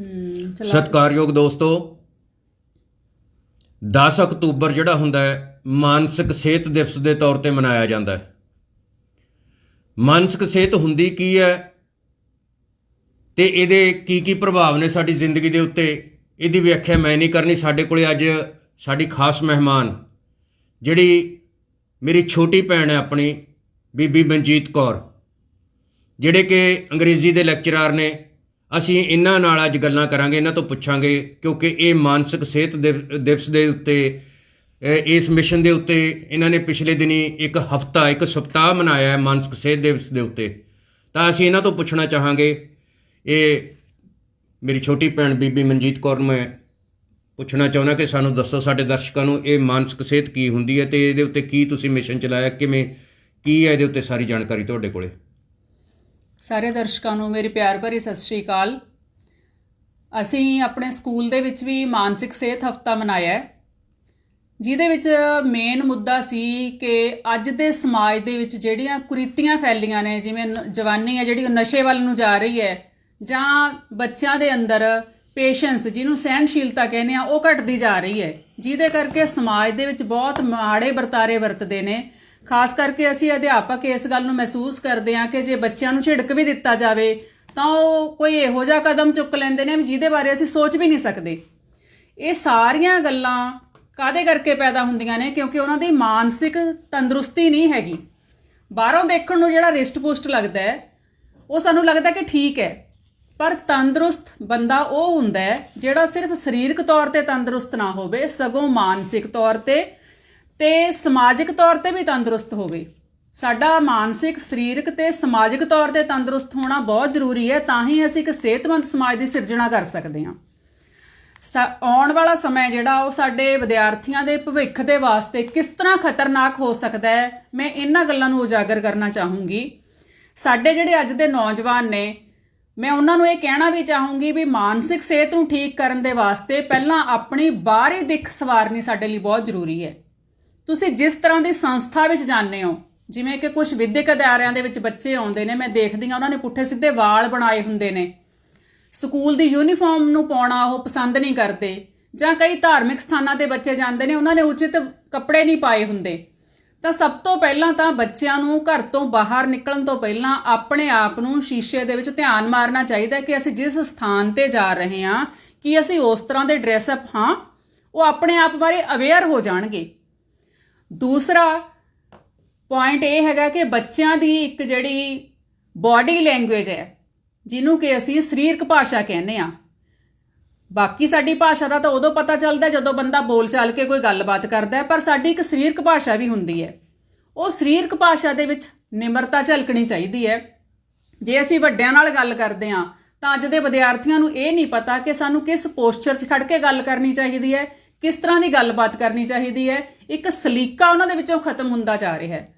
ਹੂੰ ਸਤਿਕਾਰਯੋਗ ਦੋਸਤੋ 10 ਅਕਤੂਬਰ ਜਿਹੜਾ ਹੁੰਦਾ ਹੈ, ਮਾਨਸਿਕ ਸਿਹਤ ਦਿਵਸ ਦੇ ਤੌਰ ਤੇ ਮਨਾਇਆ ਜਾਂਦਾ ਹੈ। ਮਾਨਸਿਕ ਸਿਹਤ ਹੁੰਦੀ ਕੀ ਹੈ ਤੇ ਇਹਦੇ ਕੀ ਕੀ ਪ੍ਰਭਾਵ ਨੇ ਸਾਡੀ ਜ਼ਿੰਦਗੀ ਦੇ ਉੱਤੇ, ਇਹਦੀ ਵਿਆਖਿਆ ਮੈਂ ਨਹੀਂ ਕਰਨੀ। ਸਾਡੇ ਕੋਲੇ ਅੱਜ ਸਾਡੀ ਖਾਸ ਮਹਿਮਾਨ, ਜਿਹੜੀ ਮੇਰੀ ਛੋਟੀ ਭੈਣ ਹੈ ਆਪਣੀ, ਬੀਬੀ ਮਨਜੀਤ ਕੌਰ, ਜਿਹੜੇ ਕਿ ਅੰਗਰੇਜ਼ੀ ਦੇ ਲੈਕਚਰਰ ਨੇ। ਅਸੀਂ ਇਹਨਾਂ ਨਾਲ ਅੱਜ ਗੱਲਾਂ ਕਰਾਂਗੇ, ਇਹਨਾਂ ਤੋਂ ਪੁੱਛਾਂਗੇ, ਕਿਉਂਕਿ ਇਹ ਮਾਨਸਿਕ ਸਿਹਤ ਦਿਵ- ਦਿਵਸ ਦੇ ਉੱਤੇ ਇਸ ਮਿਸ਼ਨ ਦੇ ਉੱਤੇ ਇਹਨਾਂ ਨੇ ਪਿਛਲੇ ਦਿਨੀ ਇੱਕ ਹਫਤਾ, ਇੱਕ ਸਪਤਾਹ ਮਨਾਇਆ ਹੈ ਮਾਨਸਿਕ ਸਿਹਤ ਦਿਵਸ ਦੇ ਉੱਤੇ। ਤਾਂ ਅਸੀਂ ਇਹਨਾਂ ਤੋਂ ਪੁੱਛਣਾ ਚਾਹਾਂਗੇ, ਇਹ ਮੇਰੀ ਛੋਟੀ ਭੈਣ ਬੀਬੀ ਮਨਜੀਤ ਕੌਰ ਨੂੰ ਮੈਂ ਪੁੱਛਣਾ ਚਾਹੁੰਦਾ ਕਿ ਸਾਨੂੰ ਦੱਸੋ, ਸਾਡੇ ਦਰਸ਼ਕਾਂ ਨੂੰ ਇਹ ਮਾਨਸਿਕ ਸਿਹਤ ਕੀ ਹੁੰਦੀ ਹੈ ਤੇ ਇਹਦੇ ਉੱਤੇ ਕੀ ਤੁਸੀਂ ਮਿਸ਼ਨ ਚਲਾਇਆ, ਕਿਵੇਂ, ਕੀ ਹੈ ਇਹਦੇ ਉੱਤੇ ਸਾਰੀ ਜਾਣਕਾਰੀ ਤੁਹਾਡੇ ਕੋਲੇ? ਸਾਰੇ ਦਰਸ਼ਕਾਂ ਨੂੰ ਮੇਰੀ ਪਿਆਰ ਭਰੀ ਸਤਿ ਸ਼੍ਰੀ ਅਕਾਲ। ਅਸੀਂ ਆਪਣੇ ਸਕੂਲ ਦੇ ਵਿੱਚ ਵੀ ਮਾਨਸਿਕ ਸਿਹਤ ਹਫਤਾ ਮਨਾਇਆ ਹੈ। ਜਿਹਦੇ ਵਿੱਚ ਮੇਨ ਮੁੱਦਾ ਸੀ ਕਿ ਅੱਜ ਦੇ ਸਮਾਜ ਦੇ ਵਿੱਚ ਜਿਹੜੀਆਂ ਕੁਰੀਤੀਆਂ ਫੈਲੀਆਂ ਨੇ, ਜਿਵੇਂ ਜਵਾਨੀ ਹੈ ਜਿਹੜੀ ਨਸ਼ੇ ਵੱਲ ਨੂੰ ਜਾ ਰਹੀ ਹੈ, ਜਾਂ ਬੱਚਿਆਂ ਦੇ ਅੰਦਰ ਪੇਸ਼ੈਂਸ ਜਿਹਨੂੰ ਸਹਿਨਸ਼ੀਲਤਾ ਕਹਿੰਦੇ ਆ, ਉਹ ਘਟਦੀ ਜਾ ਰਹੀ ਹੈ। ਜਿਹਦੇ ਕਰਕੇ ਸਮਾਜ ਦੇ ਵਿੱਚ ਬਹੁਤ ਮਾੜੇ ਵਰਤਾਰੇ ਵਰਤਦੇ ਨੇ। ਖਾਸ ਕਰਕੇ ਅਸੀਂ ਅਧਿਆਪਕ ਇਸ ਗੱਲ ਨੂੰ ਮਹਿਸੂਸ ਕਰਦੇ ਹਾਂ ਕਿ ਜੇ ਬੱਚਿਆਂ ਨੂੰ ਝਿੜਕ ਵੀ ਦਿੱਤਾ ਜਾਵੇ, ਤਾਂ ਉਹ ਕੋਈ ਇਹੋ ਜਿਹਾ ਕਦਮ ਚੁੱਕ ਲੈਂਦੇ ਨੇ ਵੀ ਜਿਹਦੇ ਬਾਰੇ ਅਸੀਂ ਸੋਚ ਵੀ ਨਹੀਂ ਸਕਦੇ। ਇਹ ਸਾਰੀਆਂ ਗੱਲਾਂ ਕਾਦੇ ਕਰਕੇ ਪੈਦਾ ਹੁੰਦੀਆਂ ਨੇ? ਕਿਉਂਕਿ ਉਹਨਾਂ ਦੀ ਮਾਨਸਿਕ ਤੰਦਰੁਸਤੀ ਨਹੀਂ ਹੈਗੀ। ਬਾਹਰੋਂ ਦੇਖਣ ਨੂੰ ਜਿਹੜਾ ਰਿਸ਼ਟ ਪੁਸ਼ਟ ਲੱਗਦਾ ਹੈ, ਉਹ ਸਾਨੂੰ ਲੱਗਦਾ ਕਿ ਠੀਕ ਹੈ। ਪਰ ਤੰਦਰੁਸਤ ਬੰਦਾ ਉਹ ਹੁੰਦਾ ਹੈ ਜਿਹੜਾ ਸਿਰਫ ਸਰੀਰਕ ਤੌਰ ਤੇ ਤੰਦਰੁਸਤ ਨਾ ਹੋਵੇ, ਸਗੋਂ ਮਾਨਸਿਕ ਤੌਰ ਤੇ ਤੇ ਸਮਾਜਿਕ ਤੌਰ ਤੇ ਵੀ ਤੰਦਰੁਸਤ ਹੋਵੇ। ਸਾਡਾ ਮਾਨਸਿਕ, ਸਰੀਰਕ ਤੇ ਸਮਾਜਿਕ ਤੌਰ ਤੇ ਤੰਦਰੁਸਤ ਹੋਣਾ ਬਹੁਤ ਜ਼ਰੂਰੀ ਹੈ, ਤਾਂ ਹੀ ਅਸੀਂ ਇੱਕ ਸਿਹਤਮੰਦ ਸਮਾਜ ਦੀ ਸਿਰਜਣਾ ਕਰ ਸਕਦੇ ਹਾਂ। ਸਾ- ਆਉਣ ਵਾਲਾ ਸਮਾਂ ਜਿਹੜਾ, ਉਹ ਸਾਡੇ ਵਿਦਿਆਰਥੀਆਂ ਦੇ ਭਵਿੱਖ ਦੇ ਵਾਸਤੇ ਕਿਸ ਤਰ੍ਹਾਂ ਖਤਰਨਾਕ ਹੋ ਸਕਦਾ ਹੈ, ਮੈਂ ਇਹਨਾਂ ਗੱਲਾਂ ਨੂੰ ਉਜਾਗਰ ਕਰਨਾ ਚਾਹੂੰਗੀ। ਸਾਡੇ ਜਿਹੜੇ ਅੱਜ ਦੇ ਨੌਜਵਾਨ ਨੇ, ਮੈਂ ਉਹਨਾਂ ਨੂੰ ਇਹ ਕਹਿਣਾ ਵੀ ਚਾਹੂੰਗੀ ਵੀ ਮਾਨਸਿਕ ਸਿਹਤ ਨੂੰ ਠੀਕ ਕਰਨ ਦੇ ਵਾਸਤੇ ਪਹਿਲਾਂ ਆਪਣੀ ਬਾਹਰੀ ਦਿੱਖ ਸਵਾਰਨੀ ਸਾਡੇ ਲਈ ਬਹੁਤ ਜ਼ਰੂਰੀ ਹੈ। ਤੁਸੀਂ ਜਿਸ ਤਰ੍ਹਾਂ ਦੀ ਸੰਸਥਾ ਵਿੱਚ ਜਾਂਦੇ ਹੋ, ਜਿਵੇਂ ਕਿ ਕੁਝ ਵਿਦਿਅਕ ਅਦਾਰਿਆਂ ਦੇ ਵਿੱਚ ਬੱਚੇ ਆਉਂਦੇ ਨੇ, ਮੈਂ ਦੇਖਦੀ ਹਾਂ, ਉਹਨਾਂ ਨੇ ਪੁੱਠੇ ਸਿੱਧੇ ਵਾਲ ਬਣਾਏ ਹੁੰਦੇ ਨੇ। ਸਕੂਲ ਦੀ ਯੂਨੀਫਾਰਮ ਨੂੰ ਪਾਉਣਾ ਉਹ ਪਸੰਦ ਨਹੀਂ ਕਰਦੇ, ਜਾਂ ਕਈ ਧਾਰਮਿਕ ਸਥਾਨਾਂ ਤੇ ਬੱਚੇ ਜਾਂਦੇ ਨੇ, ਉਹਨਾਂ ਨੇ ਉਚਿਤ ਕੱਪੜੇ ਨਹੀਂ ਪਾਏ ਹੁੰਦੇ। ਤਾਂ ਸਭ ਤੋਂ ਪਹਿਲਾਂ ਤਾਂ ਬੱਚਿਆਂ ਨੂੰ ਘਰ ਤੋਂ ਬਾਹਰ ਨਿਕਲਣ ਤੋਂ ਪਹਿਲਾਂ ਆਪਣੇ ਆਪ ਨੂੰ ਸ਼ੀਸ਼ੇ ਦੇ ਵਿੱਚ ਧਿਆਨ ਮਾਰਨਾ ਚਾਹੀਦਾ ਕਿ ਅਸੀਂ ਜਿਸ ਸਥਾਨ ਤੇ ਜਾ ਰਹੇ ਹਾਂ, ਕਿ ਅਸੀਂ ਉਸ ਤਰ੍ਹਾਂ ਦੇ ਡਰੈਸ ਅਪ ਹਾਂ, ਉਹ ਆਪਣੇ ਆਪ ਬਾਰੇ ਅਵੇਅਰ ਹੋ ਜਾਣਗੇ। ਦੂਸਰਾ ਪੁਆਇੰਟ ਇਹ ਹੈਗਾ ਕਿ ਬੱਚਿਆਂ ਦੀ ਇੱਕ ਜਿਹੜੀ ਬਾਡੀ ਲੈਂਗੁਏਜ ਹੈ, ਜਿਹਨੂੰ ਕਿ ਅਸੀਂ ਸਰੀਰਕ ਭਾਸ਼ਾ ਕਹਿੰਦੇ ਆ ਬਾਕੀ ਸਾਡੀ ਭਾਸ਼ਾ ਦਾ ਤਾਂ ਉਦੋਂ ਪਤਾ ਚੱਲਦਾ ਜਦੋਂ ਬੰਦਾ ਬੋਲ ਚਾਲ ਕੇ ਕੋਈ ਗੱਲਬਾਤ ਕਰਦਾ ਪਰ ਸਾਡੀ ਇੱਕ ਸਰੀਰਕ ਭਾਸ਼ਾ ਵੀ ਹੁੰਦੀ ਹੈ। ਉਹ ਸਰੀਰਕ ਭਾਸ਼ਾ ਦੇ ਵਿੱਚ ਨਿਮਰਤਾ ਝਲਕਣੀ ਚਾਹੀਦੀ ਹੈ। ਜੇ ਅਸੀਂ ਵੱਡਿਆਂ ਨਾਲ ਗੱਲ ਕਰਦੇ ਹਾਂ, ਤਾਂ ਅੱਜ ਦੇ ਵਿਦਿਆਰਥੀਆਂ ਨੂੰ ਇਹ ਨਹੀਂ ਪਤਾ ਕਿ ਸਾਨੂੰ ਕਿਸ ਪੋਸਚਰ 'ਚ ਖੜ ਕੇ ਗੱਲ ਕਰਨੀ ਚਾਹੀਦੀ ਹੈ, ਕਿਸ ਤਰ੍ਹਾਂ ਦੀ ਗੱਲਬਾਤ ਕਰਨੀ ਚਾਹੀਦੀ ਹੈ ਇੱਕ ਸਲੀਕਾ ਉਹਨਾਂ ਦੇ ਵਿੱਚੋਂ ਖਤਮ ਹੁੰਦਾ ਜਾ ਰਿਹਾ ਹੈ।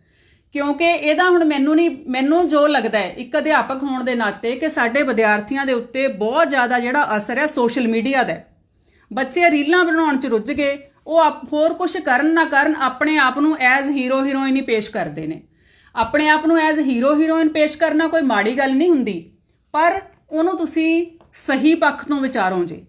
ਕਿਉਂਕਿ ਇਹਦਾ ਹੁਣ ਮੈਨੂੰ ਨਹੀਂ, ਮੈਨੂੰ ਜੋ ਲੱਗਦਾ ਹੈ, ਇੱਕ ਅਧਿਆਪਕ ਹੋਣ ਦੇ ਨਾਤੇ ਕਿ ਸਾਡੇ ਵਿਦਿਆਰਥੀਆਂ ਦੇ ਉੱਤੇ ਬਹੁਤ ਜ਼ਿਆਦਾ ਜਿਹੜਾ ਅਸਰ ਹੈ ਸੋਸ਼ਲ ਮੀਡੀਆ ਦਾ ਬੱਚੇ ਰੀਲਾਂ ਬਣਾਉਣ ਚ ਰੁੱਝ ਗਏ, ਉਹ ਆਪ- ਹੋਰ ਕੁਝ ਕਰਨ ਨਾ ਕਰਨ ਆਪਣੇ ਆਪ ਨੂੰ ਐਜ਼ ਹੀਰੋ ਹੀਰੋਇਨ ਹੀ ਪੇਸ਼ ਕਰਦੇ ਨੇ। ਆਪਣੇ ਆਪ ਨੂੰ ਐਜ਼ ਹੀਰੋ ਹੀਰੋਇਨ ਪੇਸ਼ ਕਰਨਾ ਕੋਈ ਮਾੜੀ ਗੱਲ ਨਹੀਂ ਹੁੰਦੀ, ਪਰ ਉਹਨੂੰ ਤੁਸੀਂ ਸਹੀ ਪੱਖ ਤੋਂ ਵਿਚਾਰੋ ਜੇ।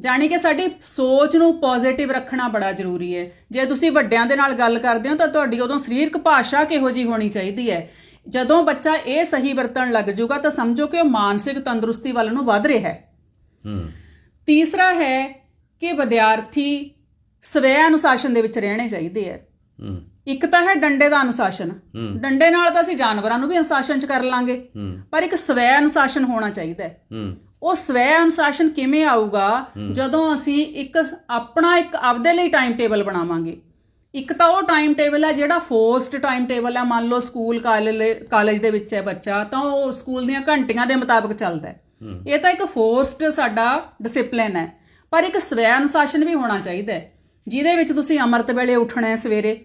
ਜਾਣੀ ਕਿ ਸਾਡੀ ਸੋਚ ਨੂੰ ਪੋਜ਼ਿਟਿਵ ਰੱਖਣਾ ਬੜਾ ਜ਼ਰੂਰੀ ਹੈ। ਜੇ ਤੁਸੀਂ ਵੱਡਿਆਂ ਦੇ ਨਾਲ ਗੱਲ ਕਰਦੇ ਹੋ ਤਾਂ ਤੁਹਾਡੀ ਉਦੋਂ ਸਰੀਰਕ ਭਾਸ਼ਾ ਕਿਹੋ ਜੀ ਹੋਣੀ ਚਾਹੀਦੀ ਹੈ? ਜਦੋਂ ਬੱਚਾ ਇਹ ਸਹੀ ਵਰਤਣ ਲੱਗ ਜਾਊਗਾ ਤਾਂ ਸਮਝੋ ਕਿ ਉਹ ਮਾਨਸਿਕ ਤੰਦਰੁਸਤੀ ਵੱਲ ਨੂੰ ਵਧ ਰਿਹਾ ਹੈ। ਹੂੰ। ਤੀਸਰਾ ਹੈ ਕਿ ਵਿਦਿਆਰਥੀ ਸਵੈ ਅਨੁਸ਼ਾਸਨ ਦੇ ਵਿੱਚ ਰਹਿਣੇ ਚਾਹੀਦੇ ਹੈ। ਹੂੰ। ਇੱਕ ਤਾਂ ਹੈ ਡੰਡੇ ਦਾ ਅਨੁਸ਼ਾਸਨ। ਡੰਡੇ ਨਾਲ ਤਾਂ ਅਸੀਂ ਜਾਨਵਰਾਂ ਨੂੰ ਵੀ ਅਨੁਸ਼ਾਸਨ ਚ ਕਰ ਲਾਂਗੇ। ਪਰ ਇੱਕ ਸਵੈ ਅਨੁਸ਼ਾਸਨ ਹੋਣਾ ਚਾਹੀਦਾ ਹੈ। ਹੂੰ। ਉਹ ਸਵੈ ਅਨੁਸ਼ਾਸਨ ਕਿਵੇਂ ਆਊਗਾ? ਜਦੋਂ ਅਸੀਂ ਇੱਕ ਆਪਣਾ ਇੱਕ ਆਪਦੇ ਲਈ ਟਾਈਮ ਟੇਬਲ ਬਣਾਵਾਂਗੇ। ਇੱਕ ਤਾਂ ਉਹ ਟਾਈਮ ਟੇਬਲ ਹੈ ਜਿਹੜਾ ਫੋਰਸਡ ਟਾਈਮ ਟੇਬਲ ਹੈ। ਮੰਨ ਲਓ ਸਕੂਲ ਕਾਲਜ ਦੇ ਵਿੱਚ ਹੈ ਬੱਚਾ ਤਾਂ ਉਹ ਸਕੂਲ ਦੀਆਂ ਘੰਟੀਆਂ ਦੇ ਮੁਤਾਬਕ ਚੱਲਦਾ ਹੈ। ਇਹ ਤਾਂ ਇੱਕ ਫੋਰਸਡ ਸਾਡਾ ਡਿਸਪਲਿਨ ਹੈ। ਪਰ ਇੱਕ ਸਵੈ ਅਨੁਸ਼ਾਸਨ ਵੀ ਹੋਣਾ ਚਾਹੀਦਾ ਹੈ। ਜਿਹਦੇ ਵਿੱਚ ਤੁਸੀਂ ਅੰਮ੍ਰਿਤ ਵੇਲੇ ਉੱਠਣਾ ਹੈ ਸਵੇਰੇ।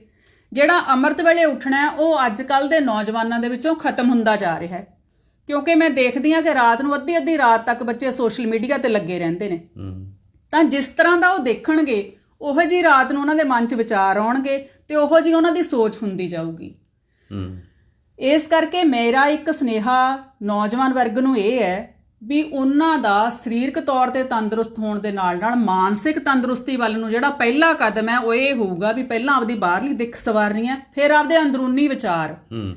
ਜਿਹੜਾ ਅੰਮ੍ਰਿਤ ਵੇਲੇ ਉੱਠਣਾ ਹੈ ਉਹ ਅੱਜ ਕੱਲ ਦੇ ਨੌਜਵਾਨਾਂ ਦੇ ਵਿੱਚੋਂ ਖਤਮ ਹੁੰਦਾ ਜਾ ਰਿਹਾ ਹੈ। ਕਿਉਂਕਿ ਮੈਂ ਦੇਖਦੀ ਹਾਂ ਕਿ ਰਾਤ ਨੂੰ ਅੱਧੀ ਅੱਧੀ ਰਾਤ ਤੱਕ ਬੱਚੇ ਸੋਸ਼ਲ ਮੀਡੀਆ ਤੇ ਲੱਗੇ ਰਹਿੰਦੇ ਨੇ। ਤਾਂ ਜਿਸ ਤਰ੍ਹਾਂ ਦਾ ਉਹ ਦੇਖਣਗੇ ਉਹੋ ਜੀ ਰਾਤ ਨੂੰ ਉਹਨਾਂ ਦੇ ਮਨ 'ਚ ਵਿਚਾਰ ਆਉਣਗੇ ਤੇ ਉਹੋ ਜੀ ਉਹਨਾਂ ਦੀ ਸੋਚ ਹੁੰਦੀ ਜਾਊਗੀ। ਇਸ ਕਰਕੇ ਮੇਰਾ ਇੱਕ ਸੁਨੇਹਾ ਨੌਜਵਾਨ ਵਰਗ ਨੂੰ ਇਹ ਹੈ ਵੀ ਉਹਨਾਂ ਦਾ ਸਰੀਰਕ ਤੌਰ ਤੇ ਤੰਦਰੁਸਤ ਹੋਣ ਦੇ ਨਾਲ ਨਾਲ ਮਾਨਸਿਕ ਤੰਦਰੁਸਤੀ ਵੱਲ ਨੂੰ ਜਿਹੜਾ ਪਹਿਲਾ ਕਦਮ ਹੈ ਉਹ ਇਹ ਹੋਊਗਾ ਵੀ ਪਹਿਲਾਂ ਆਪਦੀ ਬਾਹਰਲੀ ਦਿੱਖ ਸਵਾਰਨੀ ਹੈ ਫਿਰ ਆਪਦੇ ਅੰਦਰੂਨੀ ਵਿਚਾਰ। ਹੂੰ।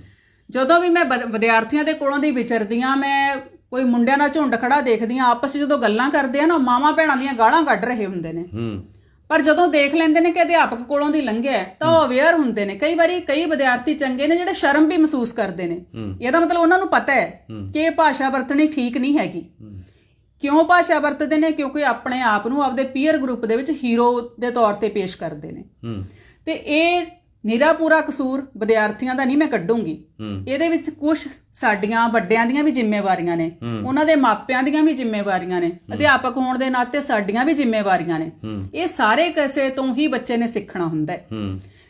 ਜਦੋਂ ਵੀ ਮੈਂ ਵਦ- ਵਿਦਿਆਰਥੀਆਂ ਦੇ ਕੋਲੋਂ ਦੀ ਵਿਚਰਦੀ ਆ ਮੈਂ ਕੋਈ ਮੁੰਡਿਆਂ ਦਾ ਝੁੰਡ ਖੜਾ ਦੇਖਦੀ ਆ ਆਪਸ ਵਿੱਚ ਜਦੋਂ ਗੱਲਾਂ ਕਰਦੇ ਆ ਨਾ ਮਾਵਾਂ ਭੈਣਾਂ ਦੀਆਂ ਗਾਲਾਂ ਕੱਢ ਰਹੇ ਹੁੰਦੇ ਨੇ। ਹੂੰ। ਪਰ ਜਦੋਂ ਦੇਖ ਲੈਂਦੇ ਨੇ ਕਿ ਅਧਿਆਪਕ ਕੋਲੋਂ ਦੀ ਲੰਘਿਆ ਤਾਂ ਉਹ ਅਵੇਅਰ ਹੁੰਦੇ ਨੇ। ਕਈ ਵਾਰੀ ਕਈ ਵਿਦਿਆਰਥੀ ਚੰਗੇ ਨੇ ਜਿਹੜੇ ਸ਼ਰਮ ਵੀ ਮਹਿਸੂਸ ਕਰਦੇ ਨੇ। ਇਹਦਾ ਮਤਲਬ ਉਹਨਾਂ ਨੂੰ ਪਤਾ ਹੈ ਕਿ ਇਹ ਭਾਸ਼ਾ ਵਰਤਣੀ ਠੀਕ ਨਹੀਂ ਹੈਗੀ। ਕਿਉਂ ਭਾਸ਼ਾ ਵਰਤਦੇ ਨੇ? ਕਿਉਂਕਿ ਆਪਣੇ ਆਪ ਨੂੰ ਆਪਦੇ ਪੀਅਰ ਗਰੁੱਪ ਦੇ ਵਿੱਚ ਹੀਰੋ ਦੇ ਤੌਰ ਤੇ ਪੇਸ਼ ਕਰਦੇ ਨੇ। ਤੇ ਇਹ ਨਿਰਾ ਪੂਰਾ ਕਸੂਰ ਵਿਦਿਆਰਥੀਆਂ ਦਾ ਨਹੀਂ ਮੈਂ ਕੱਢੂੰਗੀ। ਇਹਦੇ ਵਿੱਚ ਕੁਝ ਸਾਡੀਆਂ ਵੱਡਿਆਂ ਦੀਆਂ ਵੀ ਜ਼ਿੰਮੇਵਾਰੀਆਂ ਨੇ। ਉਹਨਾਂ ਦੇ ਮਾਪਿਆਂ ਦੀਆਂ ਵੀ ਜ਼ਿੰਮੇਵਾਰੀਆਂ ਨੇ। ਅਧਿਆਪਕ ਹੋਣ ਦੇ ਨਾਤੇ ਸਾਡੀਆਂ ਵੀ ਜ਼ਿੰਮੇਵਾਰੀਆਂ ਨੇ। ਇਹ ਸਾਰੇ ਕਿਸੇ ਤੋਂ ਹੀ ਬੱਚੇ ਨੇ ਸਿੱਖਣਾ ਹੁੰਦਾ ਹੈ।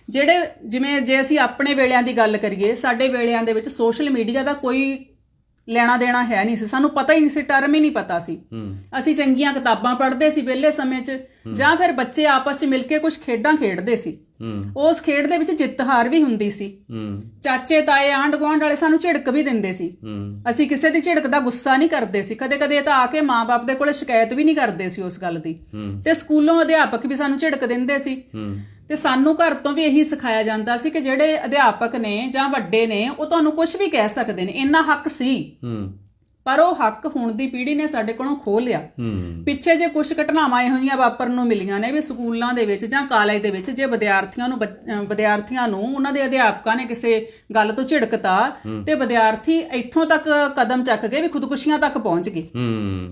ਜਿਹੜੇ ਜਿਵੇਂ ਜੇ ਅਸੀਂ ਆਪਣੇ ਵੇਲਿਆਂ ਦੀ ਗੱਲ ਕਰੀਏ ਸਾਡੇ ਵੇਲਿਆਂ ਦੇ ਵਿੱਚ ਸੋਸ਼ਲ ਮੀਡੀਆ ਦਾ ਕੋਈ ਲੈਣਾ ਦੇਣਾ ਹੈ ਨਹੀਂ ਸੀ। ਸਾਨੂੰ ਪਤਾ ਹੀ ਨਹੀਂ ਸੀ ਟਰਮ ਹੀ ਨਹੀਂ ਪਤਾ ਸੀ। ਅਸੀਂ ਚੰਗੀਆਂ ਕਿਤਾਬਾਂ ਪੜ੍ਹਦੇ ਸੀ ਵਿਹਲੇ ਸਮੇਂ 'ਚ ਜਾਂ ਫਿਰ ਬੱਚੇ ਆਪਸ 'ਚ ਮਿਲ ਕੇ ਕੁਝ ਖੇਡਾਂ ਖੇਡਦੇ ਸੀ। ਉਸ ਖੇਡ ਦੇ ਵਿੱਚ ਜਿੱਤ ਹਾਰ ਵੀ ਹੁੰਦੀ ਸੀ। ਹੂੰ। ਚਾਚੇ ਤਾਏ ਆਂਢ ਗੁਆਂਢ ਵਾਲੇ ਸਾਨੂੰ ਝਿੜਕ ਵੀ ਦਿੰਦੇ ਸੀ। ਹੂੰ। ਅਸੀਂ ਕਿਸੇ ਦੀ ਝਿੜਕ ਦਾ ਗੁੱਸਾ ਨਹੀਂ ਕਰਦੇ ਸੀ। ਕਦੇ-ਕਦੇ ਤਾਂ ਆ ਕੇ ਮਾਪੇ ਦੇ ਕੋਲੇ ਸ਼ਿਕਾਇਤ ਵੀ ਨਹੀਂ ਕਰਦੇ ਸੀ ਉਸ ਗੱਲ ਦੀ। ਤੇ ਸਕੂਲੋਂ ਅਧਿਆਪਕ ਵੀ ਸਾਨੂੰ ਝਿੜਕ ਦਿੰਦੇ ਸੀ। ਹੂੰ। ਤੇ ਸਾਨੂੰ ਘਰ ਤੋਂ ਵੀ ਇਹੀ ਸਿਖਾਇਆ ਜਾਂਦਾ ਸੀ ਕਿ ਜਿਹੜੇ ਅਧਿਆਪਕ ਨੇ ਜਾਂ ਵੱਡੇ ਨੇ ਉਹ ਤੁਹਾਨੂੰ ਕੁਝ ਵੀ ਕਹਿ ਸਕਦੇ ਨੇ। ਇੰਨਾ ਹੱਕ ਸੀ। ਹੂੰ। ਪਰ ਉਹ ਹੱਕ ਹੁਣ ਦੀ ਪੀੜ੍ਹੀ ਨੇ ਸਾਡੇ ਕੋਲੋਂ ਖੋਹ ਲਿਆ। ਪਿੱਛੇ ਜੇ ਕੁਝ ਘਟਨਾਵਾਂ ਇਹੋ ਜਿਹੀਆਂ ਵਾਪਰਨ ਨੂੰ ਮਿਲੀਆਂ ਨੇ ਵੀ ਸਕੂਲਾਂ ਦੇ ਵਿੱਚ ਜਾਂ ਕਾਲਜ ਦੇ ਵਿੱਚ ਜੇ ਵਿਦਿਆਰਥੀਆਂ ਨੂੰ ਵਿਦਿਆਰਥੀਆਂ ਨੂੰ ਉਹਨਾਂ ਦੇ ਅਧਿਆਪਕਾਂ ਨੇ ਕਿਸੇ ਗੱਲ ਤੋਂ ਝਿੜਕਤਾ ਤੇ ਵਿਦਿਆਰਥੀ ਇੱਥੋਂ ਤੱਕ ਕਦਮ ਚੱਕ ਗਏ ਵੀ ਖੁਦਕੁਸ਼ੀਆਂ ਤੱਕ ਪਹੁੰਚ ਗਏ।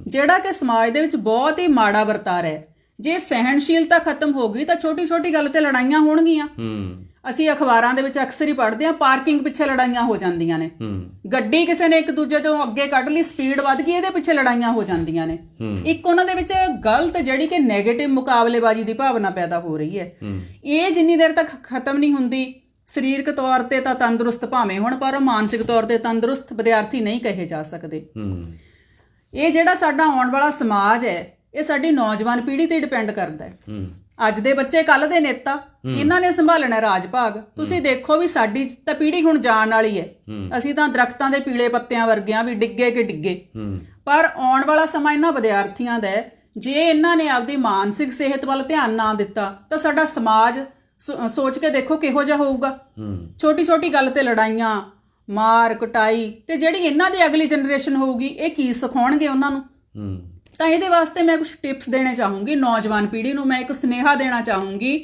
ਜਿਹੜਾ ਕਿ ਸਮਾਜ ਦੇ ਵਿੱਚ ਬਹੁਤ ਹੀ ਮਾੜਾ ਵਰਤਾਰ ਹੈ। ਜੇ ਸਹਿਣਸ਼ੀਲਤਾ ਖਤਮ ਹੋ ਗਈ ਤਾਂ ਛੋਟੀ-ਛੋਟੀ ਗੱਲ ਤੇ ਲੜਾਈਆਂ ਹੋਣਗੀਆਂ। ਅਸੀਂ ਅਖਬਾਰਾਂ ਦੇ ਵਿੱਚ ਅਕਸਰ ਹੀ ਪੜ੍ਹਦੇ ਹਾਂ ਪਾਰਕਿੰਗ ਪਿੱਛੇ ਲੜਾਈਆਂ ਹੋ ਜਾਂਦੀਆਂ ਨੇ। ਗੱਡੀ ਕਿਸੇ ਨੇ ਇੱਕ ਦੂਜੇ ਤੋਂ ਅੱਗੇ ਕੱਢ ਲਈ ਸਪੀਡ ਵੱਧ ਗਈ ਇਹਦੇ ਪਿੱਛੇ ਲੜਾਈਆਂ ਹੋ ਜਾਂਦੀਆਂ ਨੇ। ਇੱਕ ਉਹਨਾਂ ਦੇ ਵਿੱਚ ਗਲਤ ਜਿਹੜੀ ਕਿ 네ਗੇਟਿਵ ਮੁਕਾਬਲੇਬਾਜ਼ੀ ਦੀ ਭਾਵਨਾ ਪੈਦਾ ਹੋ ਰਹੀ ਹੈ। ਇਹ ਜਿੰਨੀ ਦੇਰ ਤੱਕ ਖਤਮ ਨਹੀਂ ਹੁੰਦੀ ਸਰੀਰਕ ਤੌਰ ਤੇ ਤਾਂ ਤੰਦਰੁਸਤ ਭਾਵੇਂ ਹੁਣ ਪਰ ਮਾਨਸਿਕ ਤੌਰ ਤੇ ਤੰਦਰੁਸਤ ਵਿਦਿਆਰਥੀ ਨਹੀਂ ਕਹੇ ਜਾ ਸਕਦੇ। ਇਹ ਜਿਹੜਾ ਸਾਡਾ ਆਉਣ ਵਾਲਾ ਸਮਾਜ ਹੈ ਇਹ ਸਾਡੀ ਨੌਜਵਾਨ ਪੀੜ੍ਹੀ ਤੇ ਡਿਪੈਂਡ ਕਰਦਾ ਹੂੰ। ਅੱਜ ਦੇ ਬੱਚੇ ਕੱਲ ਦੇ ਨੇਤਾ। ਇਹਨਾਂ ਨੇ ਸੰਭਾਲਣਾ ਰਾਜ ਭਾਗ ਤੁਸੀਂ ਦੇਖੋ ਵੀ ਸਾਡੀ ਤਾਂ ਪੀੜ੍ਹੀ ਹੁਣ ਜਾਣ ਵਾਲੀ ਹੈ। ਅਸੀਂ ਤਾਂ ਦਰਖਤਾਂ ਦੇ ਪੀਲੇ ਪੱਤਿਆਂ ਵਰਗਿਆਂ ਵੀ ਡਿੱਗੇ ਕਿ ਡਿੱਗੇ। ਪਰ ਆਉਣ ਵਾਲਾ ਸਮਾਂ ਇਹਨਾਂ ਵਿਦਿਆਰਥੀਆਂ ਦਾ ਹੈ। ਜੇ ਇਹਨਾਂ ਨੇ ਆਪਦੀ ਮਾਨਸਿਕ ਸਿਹਤ ਵੱਲ ਧਿਆਨ ਨਾ ਦਿੱਤਾ ਤਾਂ ਸਾਡਾ ਸਮਾਜ ਸੋਚ ਕੇ ਦੇਖੋ ਕਿਹੋ ਜਿਹਾ ਹੋਊਗਾ। ਛੋਟੀ ਛੋਟੀ ਗੱਲ ਤੇ ਲੜਾਈਆਂ ਮਾਰ ਕੁਟਾਈ ਤੇ ਜਿਹੜੀ ਇਹਨਾਂ ਦੀ ਅਗਲੀ ਜਨਰੇਸ਼ਨ ਹੋਊਗੀ ਇਹ ਕੀ ਸਿਖਾਉਣਗੇ ਉਹਨਾਂ ਨੂੰ? ਤਾਂ ਇਹਦੇ ਵਾਸਤੇ ਮੈਂ ਕੁਝ ਟਿਪਸ ਦੇਣੇ ਚਾਹੂੰਗੀ ਨੌਜਵਾਨ ਪੀੜ੍ਹੀ ਨੂੰ ਮੈਂ ਇੱਕ ਸੁਨੇਹਾ ਦੇਣਾ ਚਾਹੂੰਗੀ।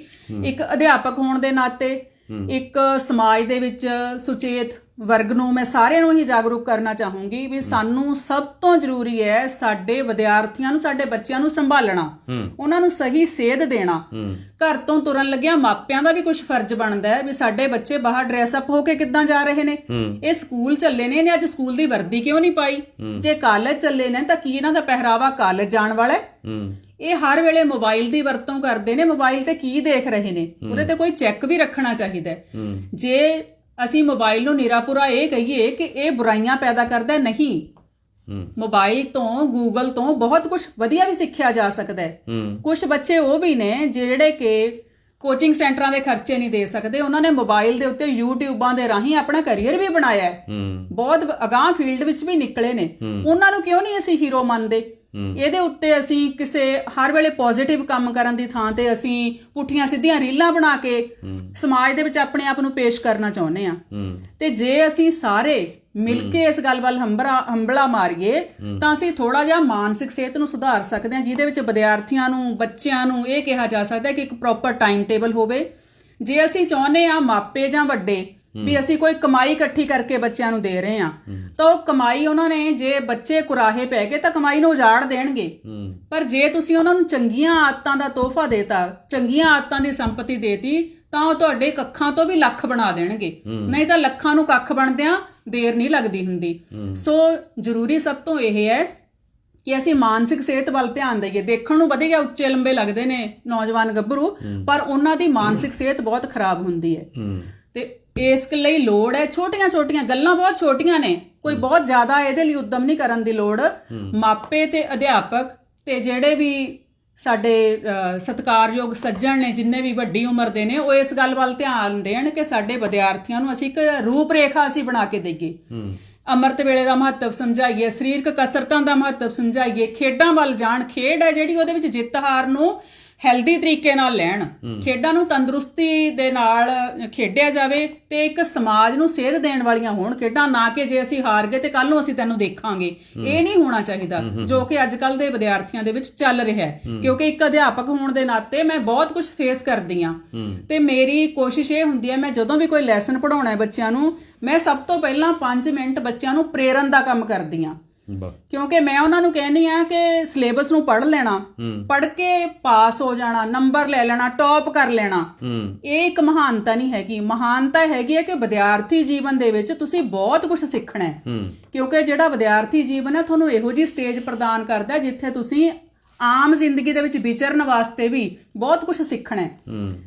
ਇੱਕ ਅਧਿਆਪਕ ਹੋਣ ਦੇ ਨਾਤੇ ਇੱਕ ਸਮਾਜ ਦੇ ਵਿੱਚ ਸੁਚੇਤ ਵਰਗ ਨੂੰ ਮੈਂ ਸਾਰਿਆਂ ਨੂੰ ਹੀ ਜਾਗਰੂਕ ਕਰਨਾ ਚਾਹੂੰਗੀ ਵੀ ਸਾਨੂੰ ਸਭ ਤੋਂ ਜ਼ਰੂਰੀ ਹੈ ਸਾਡੇ ਵਿਦਿਆਰਥੀਆਂ ਨੂੰ ਸਾਡੇ ਬੱਚਿਆਂ ਨੂੰ ਸੰਭਾਲਣਾ ਉਹਨਾਂ ਨੂੰ ਸਹੀ ਸੇਧ ਦੇਣਾ। ਘਰ ਤੋਂ ਤੁਰਨ ਲੱਗਿਆ ਮਾਪਿਆਂ ਦਾ ਵੀ ਕੁਝ ਫਰਜ਼ ਬਣਦਾ ਹੈ ਵੀ ਸਾਡੇ ਬੱਚੇ ਬਾਹਰ ਡਰੈਸ ਅਪ ਹੋ ਕੇ ਕਿੱਦਾਂ ਜਾ ਰਹੇ ਨੇ। ਇਹ ਸਕੂਲ ਚੱਲੇ ਨੇ ਇਹਨੇ ਅੱਜ ਸਕੂਲ ਦੀ ਵਰਦੀ ਕਿਉਂ ਨਹੀਂ ਪਾਈ? ਜੇ ਕਾਲਜ ਚੱਲੇ ਨੇ ਤਾਂ ਕੀ ਇਹਨਾਂ ਦਾ ਪਹਿਰਾਵਾ ਕਾਲਜ ਜਾਣ ਵਾਲਾ ਹੈ? ਇਹ ਹਰ ਵੇਲੇ ਮੋਬਾਈਲ ਦੀ ਵਰਤੋਂ ਕਰਦੇ ਨੇ ਮੋਬਾਈਲ ਤੇ ਕੀ ਦੇਖ ਰਹੇ ਨੇ? ਉਹਦੇ ਤੇ ਕੋਈ ਚੈੱਕ ਵੀ ਰੱਖਣਾ ਚਾਹੀਦਾ। ਜੇ ਅਸੀਂ ਮੋਬਾਈਲ ਨੂੰ ਨਿਰਾਪੁਰਾ ਇਹ ਕਹੀਏ ਕਿ ਇਹ ਬੁਰਾਈਆਂ ਪੈਦਾ ਕਰਦਾ ਨਹੀਂ। ਮੋਬਾਈਲ ਤੋਂ ਗੂਗਲ ਤੋਂ ਬਹੁਤ ਕੁਝ ਵਧੀਆ ਵੀ ਸਿੱਖਿਆ ਜਾ ਸਕਦਾ ਹੈ। ਕੁਝ ਬੱਚੇ ਉਹ ਵੀ ਨੇ ਜਿਹੜੇ ਕਿ ਕੋਚਿੰਗ ਸੈਂਟਰਾਂ ਦੇ ਖਰਚੇ ਨਹੀਂ ਦੇ ਸਕਦੇ। ਉਹਨਾਂ ਨੇ ਮੋਬਾਈਲ ਦੇ ਉੱਤੇ ਯੂਟਿਊਬਾਂ ਦੇ ਰਾਹੀਂ ਆਪਣਾ ਕੈਰੀਅਰ ਵੀ ਬਣਾਇਆ ਹੂੰ। ਬਹੁਤ ਅਗਾਹ ਫੀਲਡ ਵਿੱਚ ਵੀ ਨਿਕਲੇ ਨੇ। ਉਹਨਾਂ ਨੂੰ ਕਿਉਂ ਨਹੀਂ ਅਸੀਂ ਹੀਰੋ ਮੰਨਦੇ? ਇਹਦੇ ਉੱਤੇ ਅਸੀਂ ਕਿਸੇ ਹਰ ਵੇਲੇ ਪੋਜ਼ਿਟਿਵ ਕੰਮ ਕਰਨ ਦੀ ਥਾਂ ਤੇ ਅਸੀਂ ਪੁੱਠੀਆਂ ਸਿੱਧੀਆਂ ਰੀਲਾਂ ਬਣਾ ਕੇ ਸਮਾਜ ਦੇ ਵਿੱਚ ਆਪਣੇ ਆਪ ਨੂੰ ਪੇਸ਼ ਕਰਨਾ ਚਾਹੁੰਦੇ ਆ ਤੇ ਜੇ ਅਸੀਂ ਸਾਰੇ ਮਿਲ ਕੇ ਇਸ ਗੱਲ ਵੱਲ ਹੰਬਰਾ ਹੰਬਲਾ ਮਾਰੀਏ ਤਾਂ ਅਸੀਂ ਥੋੜਾ ਜਿਹਾ ਮਾਨਸਿਕ ਸਿਹਤ ਨੂੰ ਸੁਧਾਰ ਸਕਦੇ ਹਾਂ ਜਿਹਦੇ ਵਿੱਚ ਵਿਦਿਆਰਥੀਆਂ ਨੂੰ ਬੱਚਿਆਂ ਨੂੰ ਇਹ ਕਿਹਾ ਜਾ ਸਕਦਾ ਕਿ ਇੱਕ ਪ੍ਰੋਪਰ ਟਾਈਮ ਟੇਬਲ ਹੋਵੇ। ਜੇ ਅਸੀਂ ਚਾਹੁੰਦੇ ਆ ਮਾਪੇ ਜਾਂ ਵੱਡੇ ਵੀ ਅਸੀਂ ਕੋਈ ਕਮਾਈ ਇਕੱਠੀ ਕਰਕੇ ਬੱਚਿਆਂ ਨੂੰ ਦੇ ਰਹੇ ਆ ਤਾਂ ਉਹ ਕਮਾਈ ਉਹਨਾਂ ਨੇ ਜੇ ਬੱਚੇ ਕੁਰਾਹੇ ਪੈ ਗਏ ਤਾਂ ਕਮਾਈ ਨੂੰ ਉਜਾੜ ਦੇਣਗੇ। ਪਰ ਜੇ ਤੁਸੀਂ ਉਹਨਾਂ ਨੂੰ ਚੰਗੀਆਂ ਆਦਤਾਂ ਦਾ ਤੋਹਫਾ ਦੇਤਾ ਚੰਗੀਆਂ ਆਦਤਾਂ ਦੀ ਸੰਪਤੀ ਦੇਤੀ ਤਾਂ ਉਹ ਤੁਹਾਡੇ ਕੱਖਾਂ ਤੋਂ ਵੀ ਲੱਖ ਬਣਾ ਦੇਣਗੇ। ਨਹੀਂ ਤਾਂ ਲੱਖਾਂ ਨੂੰ ਕੱਖ ਬਣਦਿਆਂ ਦੇਰ ਨਹੀਂ ਲੱਗਦੀ ਹੁੰਦੀ। ਸੋ ਜ਼ਰੂਰੀ ਸਭ ਤੋਂ ਇਹ ਹੈ ਕਿ ਅਸੀਂ ਮਾਨਸਿਕ ਸਿਹਤ ਵੱਲ ਧਿਆਨ ਦਈਏ। ਦੇਖਣ ਨੂੰ ਵਧੀਆ ਉੱਚੇ ਲੰਬੇ ਲੱਗਦੇ ਨੇ ਨੌਜਵਾਨ ਗੱਭਰੂ ਪਰ ਉਹਨਾਂ ਦੀ ਮਾਨਸਿਕ ਸਿਹਤ ਬਹੁਤ ਖਰਾਬ ਹੁੰਦੀ ਹੂੰ। ਤੇ ਇਸ ਲਈ ਲੋੜ ਹੈ। ਛੋਟੀਆਂ ਛੋਟੀਆਂ ਗੱਲਾਂ ਬਹੁਤ ਛੋਟੀਆਂ ਨੇ। ਕੋਈ ਬਹੁਤ ਜ਼ਿਆਦਾ ਇਹਦੇ ਲਈ ਉਦਮ ਨਹੀਂ ਕਰਨ ਦੀ ਲੋੜ। ਮਾਪੇ ਤੇ ਅਧਿਆਪਕ ਤੇ ਜਿਹੜੇ ਵੀ ਸਾਡੇ ਸਤਿਕਾਰਯੋਗ ਸੱਜਣ ਨੇ ਜਿੰਨੇ ਵੀ ਵੱਡੀ ਉਮਰ ਦੇ ਨੇ ਉਹ ਇਸ ਗੱਲ ਵੱਲ ਧਿਆਨ ਦੇਣ ਕਿ ਸਾਡੇ ਵਿਦਿਆਰਥੀਆਂ ਨੂੰ ਅਸੀਂ ਇੱਕ ਰੂਪਰੇਖਾ ਅਸੀਂ ਬਣਾ ਕੇ ਦੇਈਏ। ਅੰਮ੍ਰਿਤ ਵੇਲੇ ਦਾ ਮਹੱਤਵ ਸਮਝਾਈਏ ਸਰੀਰਕ ਕਸਰਤਾਂ ਦਾ ਮਹੱਤਵ ਸਮਝਾਈਏ ਖੇਡਾਂ ਵੱਲ ਜਾਣ। ਖੇਡ ਹੈ ਜਿਹੜੀ ਉਹਦੇ ਵਿੱਚ ਜਿੱਤ ਹਾਰ ਨੂੰ ਹੈਲਦੀ ਤਰੀਕੇ ਨਾਲ ਲੈਣ। ਖੇਡਾਂ ਨੂੰ ਤੰਦਰੁਸਤੀ ਦੇ ਨਾਲ ਖੇਡਿਆ ਜਾਵੇ ਤੇ ਇੱਕ ਸਮਾਜ ਨੂੰ ਸੇਧ ਦੇਣ ਵਾਲੀਆਂ ਹੋਣ। ਖੇਡਾਂ ਨਾ ਕਿ ਜੇ ਅਸੀਂ ਹਾਰ ਗਏ ਤੇ ਕੱਲ ਨੂੰ ਅਸੀਂ ਤੈਨੂੰ ਦੇਖਾਂਗੇ। ਇਹ ਨਹੀਂ ਹੋਣਾ ਚਾਹੀਦਾ ਜੋ ਕਿ ਅੱਜ ਕੱਲ ਦੇ ਵਿਦਿਆਰਥੀਆਂ ਦੇ ਵਿੱਚ ਚੱਲ ਰਿਹਾ ਹੈ। ਕਿਉਂਕਿ ਇੱਕ ਅਧਿਆਪਕ ਹੋਣ ਦੇ ਨਾਤੇ ਮੈਂ ਬਹੁਤ ਕੁਝ ਫੇਸ ਕਰਦੀ ਆ ਤੇ ਮੇਰੀ ਕੋਸ਼ਿਸ਼ ਇਹ ਹੁੰਦੀ ਹੈ ਮੈਂ ਜਦੋਂ ਵੀ ਕੋਈ ਲੈਸਨ ਪੜਾਉਣਾ ਹੈ ਬੱਚਿਆਂ ਨੂੰ ਮੈਂ ਸਭ ਤੋਂ ਪਹਿਲਾਂ 5 ਮਿੰਟ ਬੱਚਿਆਂ ਨੂੰ ਪ੍ਰੇਰਨ ਦਾ ਕੰਮ ਕਰਦੀ ਆ ਕਿਉਂਕਿ ਮੈਂ ਉਹਨਾਂ ਨੂੰ ਕਹਿੰਦੀ ਆ ਕਿ ਸਿਲੇਬਸ ਨੂੰ ਪੜ੍ਹ ਲੈਣਾ ਪੜ੍ਹ ਕੇ ਪਾਸ ਹੋ ਜਾਣਾ ਨੰਬਰ ਲੈ ਲੈਣਾ ਟੌਪ ਕਰ ਲੈਣਾ। ਇਹ ਇੱਕ ਮਹਾਨਤਾ ਨਹੀਂ ਹੈਗੀ। ਮਹਾਨਤਾ ਹੈਗੀ ਹੈ ਕਿ ਵਿਦਿਆਰਥੀ ਜੀਵਨ ਦੇ ਵਿੱਚ ਤੁਸੀਂ ਬਹੁਤ ਕੁਝ ਸਿੱਖਣਾ ਹੈ। ਕਿਉਂਕਿ ਜਿਹੜਾ ਵਿਦਿਆਰਥੀ ਜੀਵਨ ਹੈ ਤੁਹਾਨੂੰ ਇਹੋ ਜੀ ਸਟੇਜ ਪ੍ਰਦਾਨ ਕਰਦਾ ਜਿੱਥੇ ਤੁਸੀਂ ਆਮ ਜ਼ਿੰਦਗੀ ਦੇ ਵਿੱਚ ਵਿਚਰਨ ਵਾਸਤੇ ਵੀ ਬਹੁਤ ਕੁਝ ਸਿੱਖਣਾ ਹੈ।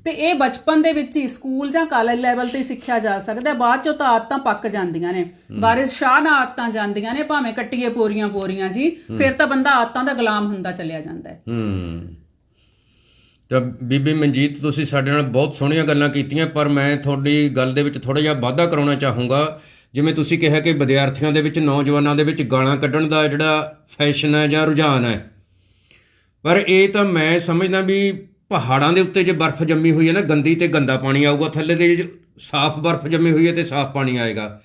ਤੇ ਇਹ ਬਚਪਨ ਦੇ ਵਿੱਚ ਹੀ ਸਕੂਲ ਜਾਂ ਕਾਲਜ ਲੈਵਲ ਤੇ ਸਿੱਖਿਆ ਜਾ ਸਕਦਾ ਹੈ। ਬਾਅਦ ਚੋਂ ਤਾਂ ਆਦਤਾਂ ਪੱਕ ਜਾਂਦੀਆਂ ਨੇ। ਵਾਰਿਸ ਸ਼ਾਹ ਨਾਲ ਆਦਤਾਂ ਜਾਂਦੀਆਂ ਨੇ ਭਾਵੇਂ ਕੱਟੀਏ ਪੋਰੀਆਂ ਪੋਰੀਆਂ ਜੀ ਫਿਰ ਤਾਂ ਬੰਦਾ ਆਦਤਾਂ ਦਾ ਗੁਲਾਮ ਹੁੰਦਾ ਚੱਲਿਆ ਜਾਂਦਾ ਹੈ। ਹੂੰ। ਤਾਂ ਬੀਬੀ ਮਨਜੀਤ ਤੁਸੀਂ ਸਾਡੇ ਨਾਲ ਬਹੁਤ ਸੋਹਣੀਆਂ ਗੱਲਾਂ ਕੀਤੀਆਂ ਪਰ ਮੈਂ ਤੁਹਾਡੀ ਗੱਲ ਦੇ ਵਿੱਚ ਥੋੜਾ ਜਿਹਾ ਵਾਧਾ ਕਰਾਉਣਾ ਚਾਹੂੰਗਾ। ਜਿਵੇਂ ਤੁਸੀਂ ਕਿਹਾ ਕਿ ਵਿਦਿਆਰਥੀਆਂ ਦੇ ਵਿੱਚ ਨੌਜਵਾਨਾਂ ਦੇ ਵਿੱਚ ਗਾਲਾਂ ਕੱਢਣ ਦਾ ਜਿਹੜਾ ਫੈਸ਼ਨ ਹੈ ਜਾਂ ਰੁਝਾਨ ਹੈ ਪਰ ਇਹ ਤਾਂ ਮੈਂ ਸਮਝਦਾ ਵੀ ਪਹਾੜਾਂ ਦੇ ਉੱਤੇ ਜੇ ਬਰਫ਼ ਜੰਮੀ ਹੋਈ ਹੈ ਨਾ ਗੰਦੀ ਤੇ ਗੰਦਾ ਪਾਣੀ ਆਊਗਾ ਥੱਲੇ ਦੇ ਸਾਫ਼ ਬਰਫ਼ ਜੰਮੀ ਹੋਈ ਹੈ ਤੇ ਸਾਫ਼ ਪਾਣੀ ਆਏਗਾ।